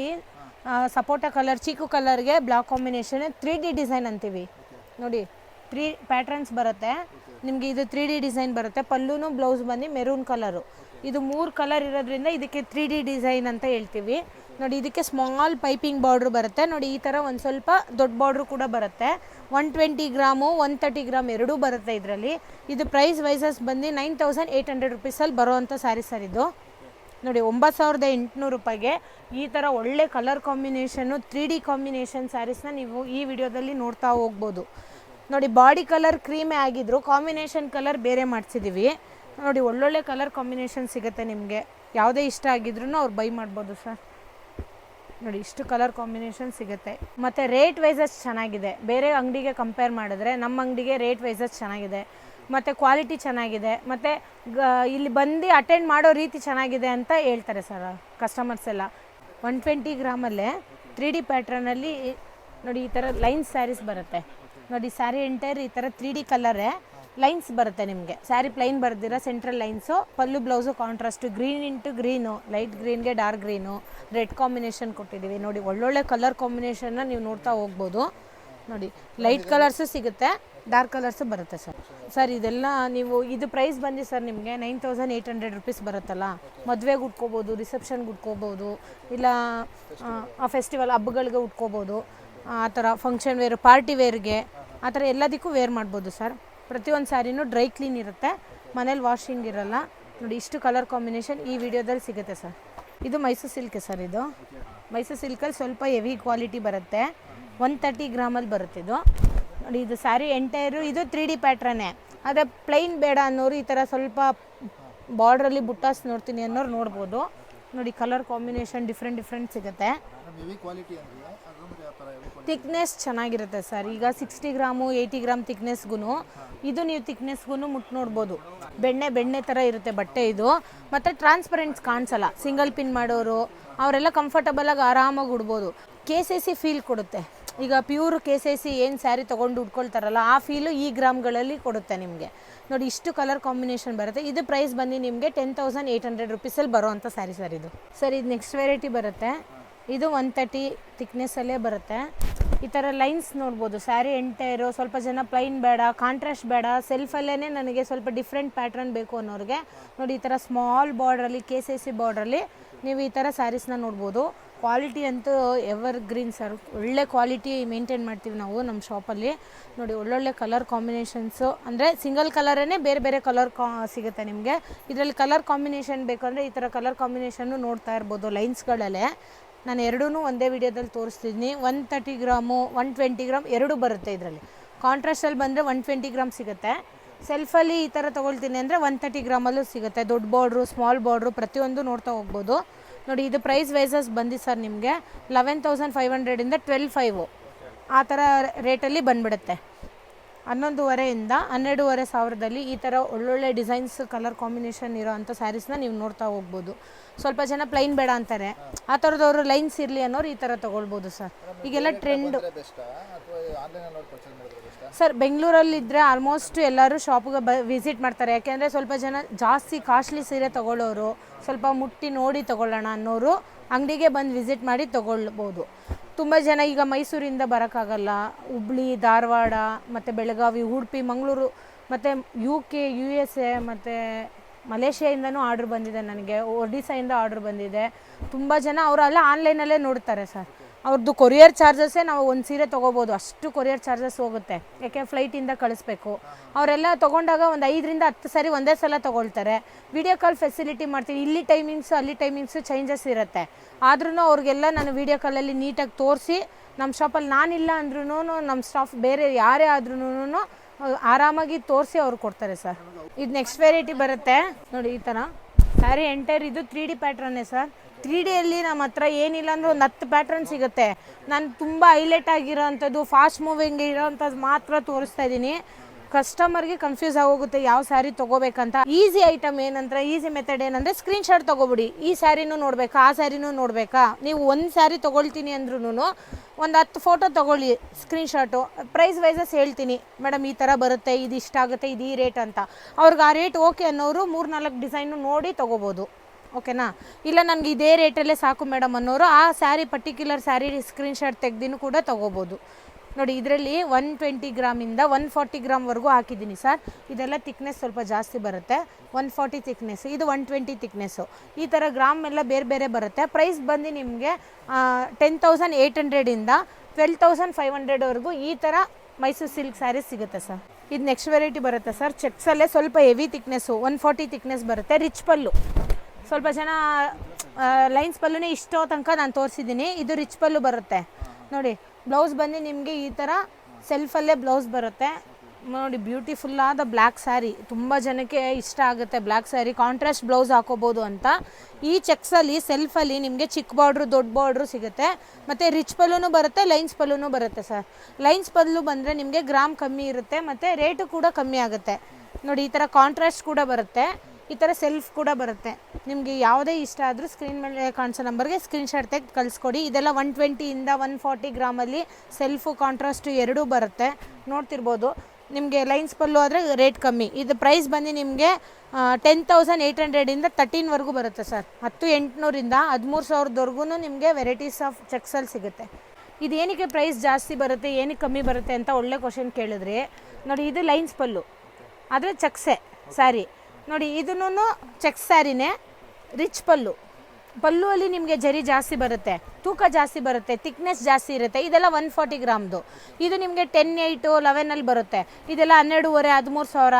sapota colour chikoo ಕಲರ್ಗೆ black combination three D design ಅಂತೀವಿ. ನೋಡಿ ತ್ರೀ ಪ್ಯಾಟ್ರನ್ಸ್ ಬರುತ್ತೆ. ನಿಮಗೆ ಇದು ತ್ರೀ ಡಿ ಡಿಸೈನ್ ಬರುತ್ತೆ. ಪಲ್ಲುನು ಬ್ಲೌಸ್ ಬಂದು ಮೆರೂನ್ ಕಲರು ಇದು ಮೂರು ಕಲರ್ ಇರೋದ್ರಿಂದ ಇದಕ್ಕೆ ತ್ರೀ ಡಿ ಡಿಸೈನ್ ಅಂತ ಹೇಳ್ತೀವಿ. ನೋಡಿ, ಇದಕ್ಕೆ ಸ್ಮಾಲ್ ಪೈಪಿಂಗ್ ಬಾರ್ಡ್ರ್ ಬರುತ್ತೆ. ನೋಡಿ, ಈ ಥರ ಒಂದು ಸ್ವಲ್ಪ ದೊಡ್ಡ ಬಾರ್ಡ್ರು ಕೂಡ ಬರುತ್ತೆ. One twenty gram one thirty gram ಎರಡೂ ಬರುತ್ತೆ ಇದರಲ್ಲಿ. ಇದು ಪ್ರೈಸ್ ವೈಸಸ್ ಬಂದು ನೈನ್ ತೌಸಂಡ್ ಏಯ್ಟ್ ಹಂಡ್ರೆಡ್ ರುಪೀಸಲ್ಲಿ ಬರೋವಂಥ ಸ್ಯಾರಿ ಸರ್ ಇದು. ನೋಡಿ, ಒಂಬತ್ತು ಸಾವಿರದ ಎಂಟುನೂರು ರೂಪಾಯಿಗೆ ಈ ಥರ ಒಳ್ಳೆ colour combination three D combination ಸ್ಯಾರೀಸ್ನ ನೀವು ಈ ವಿಡಿಯೋದಲ್ಲಿ ನೋಡ್ತಾ ಹೋಗ್ಬೋದು. ನೋಡಿ ಬಾಡಿ ಕಲರ್ ಕ್ರೀಮೇ ಆಗಿದ್ರು ಕಾಂಬಿನೇಷನ್ ಕಲರ್ ಬೇರೆ ಮಾಡಿಸಿದ್ದೀವಿ ನೋಡಿ, ಒಳ್ಳೊಳ್ಳೆ ಕಲರ್ ಕಾಂಬಿನೇಷನ್ ಸಿಗುತ್ತೆ ನಿಮಗೆ. ಯಾವುದೇ ಇಷ್ಟ ಆಗಿದ್ರು ಅವ್ರು ಬೈ ಮಾಡ್ಬೋದು ಸರ್ ನೋಡಿ, ಇಷ್ಟು ಕಲರ್ ಕಾಂಬಿನೇಷನ್ ಸಿಗುತ್ತೆ. ಮತ್ತು ರೇಟ್ ವೈಸಸ್ ಚೆನ್ನಾಗಿದೆ. ಬೇರೆ ಅಂಗಡಿಗೆ ಕಂಪೇರ್ ಮಾಡಿದ್ರೆ ನಮ್ಮ ಅಂಗಡಿಗೆ ರೇಟ್ ವೈಸಸ್ ಚೆನ್ನಾಗಿದೆ. ಮತ್ತು ಕ್ವಾಲಿಟಿ ಚೆನ್ನಾಗಿದೆ. ಮತ್ತು ಇಲ್ಲಿ ಬಂದು ಅಟೆಂಡ್ ಮಾಡೋ ರೀತಿ ಚೆನ್ನಾಗಿದೆ ಅಂತ ಹೇಳ್ತಾರೆ ಸರ್ ಕಸ್ಟಮರ್ಸ್ ಎಲ್ಲ. ಒನ್ ಟ್ವೆಂಟಿ ಗ್ರಾಮಲ್ಲೇ ತ್ರೀ ಡಿ ಪ್ಯಾಟ್ರನಲ್ಲಿ ನೋಡಿ, ಈ ಥರ ಲೈನ್ಸ್ ಸ್ಯಾರೀಸ್ ಬರುತ್ತೆ. ನೋಡಿ ಸ್ಯಾರಿ ಎಂಟೈರ್ ಈ ಥರ ತ್ರೀ ಡಿ ಕಲರೇ ಲೈನ್ಸ್ ಬರುತ್ತೆ ನಿಮಗೆ. ಸ್ಯಾರಿ ಪ್ಲೈನ್ ಬರ್ದಿರ ಸೆಂಟ್ರಲ್ ಲೈನ್ಸು ಪಲ್ಲು blouse contrast green into green light ಗ್ರೀನ್ಗೆ dark green red combination ಕೊಟ್ಟಿದ್ದೀವಿ ನೋಡಿ, ಒಳ್ಳೊಳ್ಳೆ ಕಲರ್ ಕಾಂಬಿನೇಷನ್ನ ನೀವು ನೋಡ್ತಾ ಹೋಗ್ಬೋದು. ನೋಡಿ ಲೈಟ್ ಕಲರ್ಸು ಸಿಗುತ್ತೆ ಡಾರ್ಕ್ ಕಲರ್ಸು ಬರುತ್ತೆ ಸರ್ ಸರ್ ಇದೆಲ್ಲ ನೀವು, ಇದು ಪ್ರೈಸ್ ಬಂದು ಸರ್ ನಿಮಗೆ nine thousand eight hundred rupees ಬರುತ್ತಲ್ಲ. ಮದುವೆಗೆ ಉಟ್ಕೋಬೋದು ರಿಸೆಪ್ಷನ್ಗೆ ಉಟ್ಕೋಬೋದು, ಇಲ್ಲ ಫೆಸ್ಟಿವಲ್ ಹಬ್ಬಗಳಿಗೆ ಉಟ್ಕೋಬೋದು. ಆ ಥರ ಫಂಕ್ಷನ್ ವೇರ್ ಪಾರ್ಟಿ ವೇರ್ಗೆ ಆ ಥರ ಎಲ್ಲದಕ್ಕೂ ವೇರ್ ಮಾಡ್ಬೋದು ಸರ್ ಪ್ರತಿಯೊಂದು ಸ್ಯಾರಿನೂ ಡ್ರೈ ಕ್ಲೀನ್ ಇರುತ್ತೆ. ಮನೇಲಿ ವಾಷಿಂಗ್ ಇರಲ್ಲ. ನೋಡಿ ಇಷ್ಟು ಕಲರ್ ಕಾಂಬಿನೇಷನ್ ಈ ವಿಡಿಯೋದಲ್ಲಿ ಸಿಗುತ್ತೆ ಸರ್ ಇದು ಮೈಸೂರು ಸಿಲ್ಕ್ ಸರ್ ಇದು. ಮೈಸೂರು ಸಿಲ್ಕಲ್ಲಿ ಸ್ವಲ್ಪ ಹೆವಿ ಕ್ವಾಲಿಟಿ ಬರುತ್ತೆ. ಒನ್ ತರ್ಟಿ ಗ್ರಾಮಲ್ಲಿ ಬರುತ್ತೆ ಇದು. ನೋಡಿ ಇದು ಸ್ಯಾರಿ ಎಂಟೈರು ಇದು ತ್ರೀ ಡಿ ಪ್ಯಾಟ್ರನೇ ಆದರೆ ಪ್ಲೈನ್ ಬೇಡ ಅನ್ನೋರು ಈ ಥರ ಸ್ವಲ್ಪ ಬಾರ್ಡ್ರಲ್ಲಿ ಬುಟ್ಟಾಸ್ ನೋಡ್ತೀನಿ ಅನ್ನೋರು ನೋಡ್ಬೋದು. ನೋಡಿ ಕಲರ್ ಕಾಂಬಿನೇಷನ್ ಡಿಫ್ರೆಂಟ್ ಡಿಫ್ರೆಂಟ್ ಸಿಗುತ್ತೆ. ತಿಕ್ನೆಸ್ ಚೆನ್ನಾಗಿರುತ್ತೆ ಸರ್. ಈಗ ಸಿಕ್ಸ್ಟಿ ಗ್ರಾಮು ಏಯ್ಟಿ ಗ್ರಾಮ್ ತಿಕ್ನೆಸ್ಗೂ ಇದು ನೀವು ತಿಕ್ನೆಸ್ಗೂ ಮುಟ್ ನೋಡ್ಬೋದು. ಬೆಣ್ಣೆ ಬೆಣ್ಣೆ ಥರ ಇರುತ್ತೆ ಬಟ್ಟೆ ಇದು. ಮತ್ತು ಟ್ರಾನ್ಸ್ಪರೆಂಟ್ಸ್ ಕಾಣಿಸಲ್ಲ. ಸಿಂಗಲ್ ಪಿನ್ ಮಾಡೋರು ಅವರೆಲ್ಲ ಕಂಫರ್ಟಬಲಾಗಿ ಆರಾಮಾಗಿ ಉಡ್ಬೋದು. ಕೆ ಸಿ ಸಿ ಫೀಲ್ ಕೊಡುತ್ತೆ. ಈಗ ಪ್ಯೂರ್ ಕೆ ಸಿ ಸಿ ಏನು ಸ್ಯಾರಿ ತೊಗೊಂಡು ಉಟ್ಕೊಳ್ತಾರಲ್ಲ ಆ ಫೀಲು ಈ ಗ್ರಾಮ್ಗಳಲ್ಲಿ ಕೊಡುತ್ತೆ ನಿಮಗೆ. ನೋಡಿ, ಇಷ್ಟು ಕಲರ್ ಕಾಂಬಿನೇಷನ್ ಬರುತ್ತೆ. ಇದು ಪ್ರೈಸ್ ಬಂದು ನಿಮಗೆ ಟೆನ್ ತೌಸಂಡ್ ಏಯ್ಟ್ ಹಂಡ್ರೆಡ್ ರುಪೀಸಲ್ಲಿ ಬರೋವಂಥ ಸ್ಯಾರಿ ಸರ್ ಇದು. ಸರ್, ಇದು ನೆಕ್ಸ್ಟ್ ವೆರೈಟಿ ಬರುತ್ತೆ. ಇದು ಒನ್ ತರ್ಟಿ ಥಿಕ್ನೆಸ್ಸಲ್ಲೇ ಬರುತ್ತೆ. ಈ ಥರ ಲೈನ್ಸ್ ನೋಡ್ಬೋದು. ಸ್ಯಾರಿ ಎಂಟೈರು ಸ್ವಲ್ಪ ಜನ ಪ್ಲೈನ್ ಬೇಡ ಕಾಂಟ್ರಾಸ್ಟ್ ಬೇಡ ಸೆಲ್ಫಲ್ಲೇ ನನಗೆ ಸ್ವಲ್ಪ ಡಿಫ್ರೆಂಟ್ ಪ್ಯಾಟ್ರನ್ ಬೇಕು ಅನ್ನೋರಿಗೆ. ನೋಡಿ, ಈ ಥರ ಸ್ಮಾಲ್ ಬಾರ್ಡ್ರಲ್ಲಿ ಕೆ ಸಿ ಸಿ ಬಾರ್ಡ್ರಲ್ಲಿ ನೀವು ಈ ಥರ ಸ್ಯಾರೀಸ್ನ ನೋಡ್ಬೋದು. ಕ್ವಾಲಿಟಿ ಅಂತೂ ಎವರ್ ಗ್ರೀನ್ ಸರ್ ಒಳ್ಳೆ ಕ್ವಾಲಿಟಿ ಮೇಂಟೈನ್ ಮಾಡ್ತೀವಿ ನಾವು ನಮ್ಮ ಶಾಪಲ್ಲಿ ನೋಡಿ, ಒಳ್ಳೊಳ್ಳೆ ಕಲರ್ ಕಾಂಬಿನೇಷನ್ಸು ಅಂದರೆ ಸಿಂಗಲ್ ಕಲರೇ ಬೇರೆ ಬೇರೆ ಕಲರ್ ಕಾ ಸಿಗುತ್ತೆ ನಿಮಗೆ. ಇದರಲ್ಲಿ ಕಲರ್ ಕಾಂಬಿನೇಷನ್ ಬೇಕಂದರೆ ಈ ಥರ ಕಲರ್ ಕಾಂಬಿನೇಷನ್ನು ನೋಡ್ತಾ ಇರ್ಬೋದು ಲೈನ್ಸ್ಗಳಲ್ಲೇ ನಾನು ಎರಡೂ ಒಂದೇ ವಿಡಿಯೋದಲ್ಲಿ ತೋರಿಸ್ತಿದ್ದೀನಿ. One thirty gram one twenty gram ಎರಡೂ ಬರುತ್ತೆ ಇದರಲ್ಲಿ. ಕಾಂಟ್ರಾಸ್ಟಲ್ಲಿ ಬಂದರೆ ಒನ್ ಟ್ವೆಂಟಿ ಗ್ರಾಮ್ ಸಿಗುತ್ತೆ. ಸೆಲ್ಫಲ್ಲಿ ಈ ಥರ ತೊಗೊಳ್ತೀನಿ ಅಂದರೆ ಒನ್ ತರ್ಟಿ ಗ್ರಾಮಲ್ಲೂ ಸಿಗುತ್ತೆ. ದೊಡ್ಡ ಬಾರ್ಡ್ರು ಸ್ಮಾಲ್ ಬಾರ್ಡ್ರು ಪ್ರತಿಯೊಂದು ನೋಡ್ತಾ ಹೋಗ್ಬೋದು. ನೋಡಿ ಇದು ಪ್ರೈಸ್ ವೈಸಸ್ ಬಂದಿ ಸರ್ ನಿಮಗೆ ಲೆವೆನ್ ತೌಸಂಡ್ ಫೈವ್ ಹಂಡ್ರೆಡಿಂದ ಟ್ವೆಲ್ ಫೈವು ಆ ಥರ ರೇಟಲ್ಲಿ ಬಂದ್ಬಿಡುತ್ತೆ. ಹನ್ನೊಂದುವರೆಯಿಂದ ಹನ್ನೆರಡೂವರೆ ಸಾವಿರದಲ್ಲಿ ಈ ಥರ ಒಳ್ಳೊಳ್ಳೆ ಡಿಸೈನ್ಸ್ ಕಲರ್ ಕಾಂಬಿನೇಷನ್ ಇರೋ ಅಂಥ ಸ್ಯಾರೀಸ್ನ ನೀವು ನೋಡ್ತಾ ಹೋಗ್ಬೋದು. ಸ್ವಲ್ಪ ಜನ ಪ್ಲೈನ್ ಬೇಡ ಅಂತಾರೆ. ಆ ಥರದವರು ಲೈನ್ಸ್ ಇರಲಿ ಅನ್ನೋರು ಈ ಥರ ತೊಗೊಳ್ಬೋದು ಸರ್ ಈಗೆಲ್ಲ ಟ್ರೆಂಡು ಸರ್ ಬೆಂಗಳೂರಲ್ಲಿದ್ದರೆ ಆಲ್ಮೋಸ್ಟ್ ಎಲ್ಲರೂ ಶಾಪ್ಗೆ ಬ ವಿಸಿಟ್ ಮಾಡ್ತಾರೆ. ಯಾಕೆಂದರೆ ಸ್ವಲ್ಪ ಜನ ಜಾಸ್ತಿ ಕಾಸ್ಟ್ಲಿ ಸೀರೆ ತೊಗೊಳ್ಳೋರು, ಸ್ವಲ್ಪ ಮುಟ್ಟಿ ನೋಡಿ ತೊಗೊಳ್ಳೋಣ ಅನ್ನೋರು ಅಂಗಡಿಗೆ ಬಂದು ವಿಸಿಟ್ ಮಾಡಿ ತೊಗೊಳ್ಬೋದು. ತುಂಬ ಜನ ಈಗ ಮೈಸೂರಿಂದ ಬರೋಕ್ಕಾಗಲ್ಲ. ಹುಬ್ಳಿ, ಧಾರವಾಡ, ಮತ್ತು ಬೆಳಗಾವಿ, ಉಡುಪಿ, ಮಂಗಳೂರು, ಮತ್ತು U K U S A ಮತ್ತು ಮಲೇಷ್ಯಾಯಿಂದನೂ ಆರ್ಡ್ರ್ ಬಂದಿದೆ ನನಗೆ. ಒಡಿಸಾಯಿಂದ ಆರ್ಡ್ರ್ ಬಂದಿದೆ. ತುಂಬ ಜನ ಅವರೆಲ್ಲ ಆನ್ಲೈನಲ್ಲೇ ನೋಡ್ತಾರೆ ಸರ್. ಅವ್ರದ್ದು ಕೊರಿಯರ್ ಚಾರ್ಜಸ್ಸೇ ನಾವು ಒಂದು ಸೀರೆ ತೊಗೋಬೋದು. ಅಷ್ಟು ಕೊರಿಯರ್ ಚಾರ್ಜಸ್ ಹೋಗುತ್ತೆ. ಯಾಕೆ ಫ್ಲೈಟಿಂದ ಕಳಿಸ್ಬೇಕು. ಅವರೆಲ್ಲ ತೊಗೊಂಡಾಗ ಒಂದು ಐದರಿಂದ ಹತ್ತು ಸಾರಿ ಒಂದೇ ಸಲ ತೊಗೊಳ್ತಾರೆ. ವಿಡಿಯೋ ಕಾಲ್ ಫೆಸಿಲಿಟಿ ಮಾಡ್ತೀವಿ ಇಲ್ಲಿ ಟೈಮಿಂಗ್ಸು ಅಲ್ಲಿ ಟೈಮಿಂಗ್ಸು ಚೇಂಜಸ್ ಇರುತ್ತೆ. ಆದ್ರೂ ಅವ್ರಿಗೆಲ್ಲ ನಾನು ವಿಡಿಯೋ ಕಾಲಲ್ಲಿ ನೀಟಾಗಿ ತೋರಿಸಿ ನಮ್ಮ ಶಾಪಲ್ಲಿ ನಾನಿಲ್ಲ ಅಂದ್ರೂ ನಮ್ಮ ಸ್ಟಾಫ್ ಬೇರೆ ಯಾರೇ ಆದ್ರೂ ಆರಾಮಾಗಿ ತೋರಿಸಿ ಅವ್ರು ಕೊಡ್ತಾರೆ ಸರ್. ಇದು ನೆಕ್ಸ್ಟ್ ವೆರೈಟಿ ಬರುತ್ತೆ. ನೋಡಿ ಈ ಥರ ಸ್ಯಾರಿ ಎಂಟೈರ್ ಇದು ತ್ರೀ ಡಿ ಪ್ಯಾಟ್ರನ್ನೇ ಸರ್. ತ್ರೀ ಡಿಯಲ್ಲಿ ನಮ್ಮ ಹತ್ರ ಏನಿಲ್ಲ ಅಂದ್ರೆ ಒಂದು ಹತ್ತು ಪ್ಯಾಟ್ರನ್ ಸಿಗುತ್ತೆ. ನಾನು ತುಂಬ ಹೈಲೈಟ್ ಆಗಿರೋ ಅಂಥದ್ದು ಫಾಸ್ಟ್ ಮೂವಿಂಗ್ ಇರೋ ಅಂಥದ್ದು ಮಾತ್ರ ತೋರಿಸ್ತಾ ಇದ್ದೀನಿ. ಕಸ್ಟಮರ್ಗೆ ಕನ್ಫ್ಯೂಸ್ ಆಗೋಗುತ್ತೆ, ಯಾವ ಸ್ಯಾರಿ ತೊಗೋಬೇಕಂತ. ಈಸಿ ಐಟಮ್ ಏನಂದ್ರೆ ಈಸಿ ಮೆಥಡ್ ಏನಂದ್ರೆ ಸ್ಕ್ರೀನ್ ಶಾಟ್ ತೊಗೊಬಿಡಿ. ಈ ಸ್ಯಾರಿನೂ ನೋಡ್ಬೇಕಾ, ಆ ಸ್ಯಾರಿನೂ ನೋಡ್ಬೇಕಾ? ನೀವು ಒಂದು ಸ್ಯಾರಿ ತೊಗೊಳ್ತೀನಿ ಅಂದ್ರೂ ಒಂದು ಹತ್ತು ಫೋಟೋ ತೊಗೊಳ್ಳಿ ಸ್ಕ್ರೀನ್ ಶಾಟು ಪ್ರೈಸ್ ವೈಸಸ್ ಹೇಳ್ತೀನಿ. ಮೇಡಮ್ ಈ ಥರ ಬರುತ್ತೆ ಇದು ಇಷ್ಟ ಆಗುತ್ತೆ, ಇದು ಈ ರೇಟ್ ಅಂತ. ಅವ್ರಿಗೆ ಆ ರೇಟ್ ಓಕೆ ಅನ್ನೋರು ಮೂರು ನಾಲ್ಕು ಡಿಸೈನು ನೋಡಿ ತೊಗೋಬೋದು. ಓಕೆನಾ? ಇಲ್ಲ, ನನಗೆ ಇದೇ ರೇಟಲ್ಲೇ ಸಾಕು ಮೇಡಮ್ ಅನ್ನೋರು, ಆ sari particular sari screen shot ತೆಗ್ದಿನೂ ಕೂಡ ತೊಗೋಬೋದು. ನೋಡಿ, ಇದರಲ್ಲಿ ಒನ್ ಟ್ವೆಂಟಿ ಗ್ರಾಮಿಂದ ಒನ್ ಫಾರ್ಟಿ ಗ್ರಾಮ್ವರೆಗೂ ಹಾಕಿದ್ದೀನಿ ಸರ್. ಇದೆಲ್ಲ ತಿಕ್ನೆಸ್ ಸ್ವಲ್ಪ ಜಾಸ್ತಿ ಬರುತ್ತೆ. ಒನ್ ಫಾರ್ಟಿ ತಿಕ್ನೆಸ್, ಇದು ಒನ್ ಟ್ವೆಂಟಿ ತಿಕ್ನೆಸ್ಸು. ಈ ಥರ ಗ್ರಾಮ್ ಎಲ್ಲ ಬೇರೆ ಬೇರೆ ಬರುತ್ತೆ. ಪ್ರೈಸ್ ಬಂದು ನಿಮಗೆ ಟೆನ್ ತೌಸಂಡ್ ಏಯ್ಟ್ ಹಂಡ್ರೆಡಿಂದ ಟ್ವೆಲ್ ತೌಸಂಡ್ ಫೈವ್ ಹಂಡ್ರೆಡ್ವರೆಗೂ ಈ ಥರ ಮೈಸೂರು ಸಿಲ್ಕ್ ಸ್ಯಾರಿ ಸಿಗುತ್ತೆ ಸರ್. ಇದು ನೆಕ್ಸ್ಟ್ ವೆರೈಟಿ ಬರುತ್ತೆ ಸರ್. ಚೆಕ್ಸಲ್ಲೇ ಸ್ವಲ್ಪ heavy thickness, one forty thickness ಬರುತ್ತೆ. ರಿಚ್ ಪಲ್ಲು. ಸ್ವಲ್ಪ ಜನ ಲೈನ್ಸ್ ಪಲ್ಲುನೇ ಇಷ್ಟೋ ತನಕ ನಾನು ತೋರಿಸಿದ್ದೀನಿ. ಇದು ರಿಚ್ ಪಲ್ಲು ಬರುತ್ತೆ. ನೋಡಿ, ಬ್ಲೌಸ್ ಬಂದು ನಿಮಗೆ ಈ ಥರ ಸೆಲ್ಫಲ್ಲೇ ಬ್ಲೌಸ್ ಬರುತ್ತೆ. ನೋಡಿ, ಬ್ಯೂಟಿಫುಲ್ ಆದ ಬ್ಲ್ಯಾಕ್ ಸ್ಯಾರಿ. ತುಂಬ ಜನಕ್ಕೆ ಇಷ್ಟ ಆಗುತ್ತೆ ಬ್ಲ್ಯಾಕ್ ಸ್ಯಾರಿ. ಕಾಂಟ್ರಾಸ್ಟ್ ಬ್ಲೌಸ್ ಹಾಕೋಬೋದು ಅಂತ. ಈ ಚೆಕ್ಸಲ್ಲಿ, ಸೆಲ್ಫಲ್ಲಿ ನಿಮಗೆ ಚಿಕ್ಕ ಬಾರ್ಡ್ರು, ದೊಡ್ಡ ಬಾರ್ಡ್ರು ಸಿಗುತ್ತೆ. ಮತ್ತು ರಿಚ್ ಪಲ್ಲೂ ಬರುತ್ತೆ, ಲೈನ್ಸ್ ಪಲ್ಲೂ ಬರುತ್ತೆ ಸರ್. ಲೈನ್ಸ್ ಪಲ್ಲು ಬಂದರೆ ನಿಮಗೆ ಗ್ರಾಮ್ ಕಮ್ಮಿ ಇರುತ್ತೆ, ಮತ್ತು ರೇಟು ಕೂಡ ಕಮ್ಮಿ ಆಗುತ್ತೆ. ನೋಡಿ, ಈ ಥರ ಕಾಂಟ್ರಾಸ್ಟ್ ಕೂಡ ಬರುತ್ತೆ. ಈ ಥರ ಸೆಲ್ಫ್ ಕೂಡ ಬರುತ್ತೆ. ನಿಮಗೆ ಯಾವುದೇ ಇಷ್ಟ ಆದರೂ ಸ್ಕ್ರೀನ್ ಮೇಲೆ ಕಾಣಿಸೋ ನಂಬರ್ಗೆ ಸ್ಕ್ರೀನ್ಶಾಟ್ ತೆಗೆದು ಕಳಿಸ್ಕೊಡಿ. ಇದೆಲ್ಲ ಒನ್ ಟ್ವೆಂಟಿಯಿಂದ ಒನ್ ಫಾರ್ಟಿ ಗ್ರಾಮಲ್ಲಿ ಸೆಲ್ಫು ಕಾಂಟ್ರಾಸ್ಟು ಎರಡೂ ಬರುತ್ತೆ. ನೋಡ್ತಿರ್ಬೋದು. ನಿಮಗೆ ಲೈನ್ಸ್ ಪಲ್ಲು ಆದರೆ ರೇಟ್ ಕಮ್ಮಿ. ಇದು ಪ್ರೈಸ್ ಬಂದು ನಿಮಗೆ ಟೆನ್ ತೌಸಂಡ್ ಏಯ್ಟ್ ಹಂಡ್ರೆಡಿಂದ ತರ್ಟೀನ್ವರೆಗೂ ಬರುತ್ತೆ ಸರ್ ಹತ್ತು ಎಂಟುನೂರಿಂದ ಹದಿಮೂರು ಸಾವಿರದವರೆಗೂ ನಿಮಗೆ ವೆರೈಟೀಸ್ ಆಫ್ ಚೆಕ್ಸಲ್ಲಿ ಸಿಗುತ್ತೆ. ಇದು ಏನಕ್ಕೆ ಪ್ರೈಸ್ ಜಾಸ್ತಿ ಬರುತ್ತೆ, ಏನಕ್ಕೆ ಕಮ್ಮಿ ಬರುತ್ತೆ ಅಂತ ಒಳ್ಳೆ ಕ್ವಶನ್ ಕೇಳಿದ್ರಿ, ನೋಡಿ ಇದು ಲೈನ್ಸ್ ಪಲ್ಲು. ಆದರೆ ಚಕ್ಸೆ ಸ್ಯಾರಿ ನೋಡಿ ಇದನ್ನು ಚೆಕ್ ಸ್ಯಾರಿನೇ ರಿಚ್ ಪಲ್ಲು. ಅಲ್ಲಿ ನಿಮಗೆ ಜರಿ ಜಾಸ್ತಿ ಬರುತ್ತೆ, ತೂಕ ಜಾಸ್ತಿ ಬರುತ್ತೆ ತಿಕ್ನೆಸ್ ಜಾಸ್ತಿ ಇರುತ್ತೆ, ಇದೆಲ್ಲ ಒನ್ ಫಾರ್ಟಿ ಗ್ರಾಮ್ದು. ಇದು ನಿಮಗೆ ಟೆನ್ ಏಯ್ಟು ಲೆವೆನಲ್ಲಿ ಬರುತ್ತೆ. ಇದೆಲ್ಲ ಹನ್ನೆರಡೂವರೆ, ಹದಿಮೂರು ಸಾವಿರ,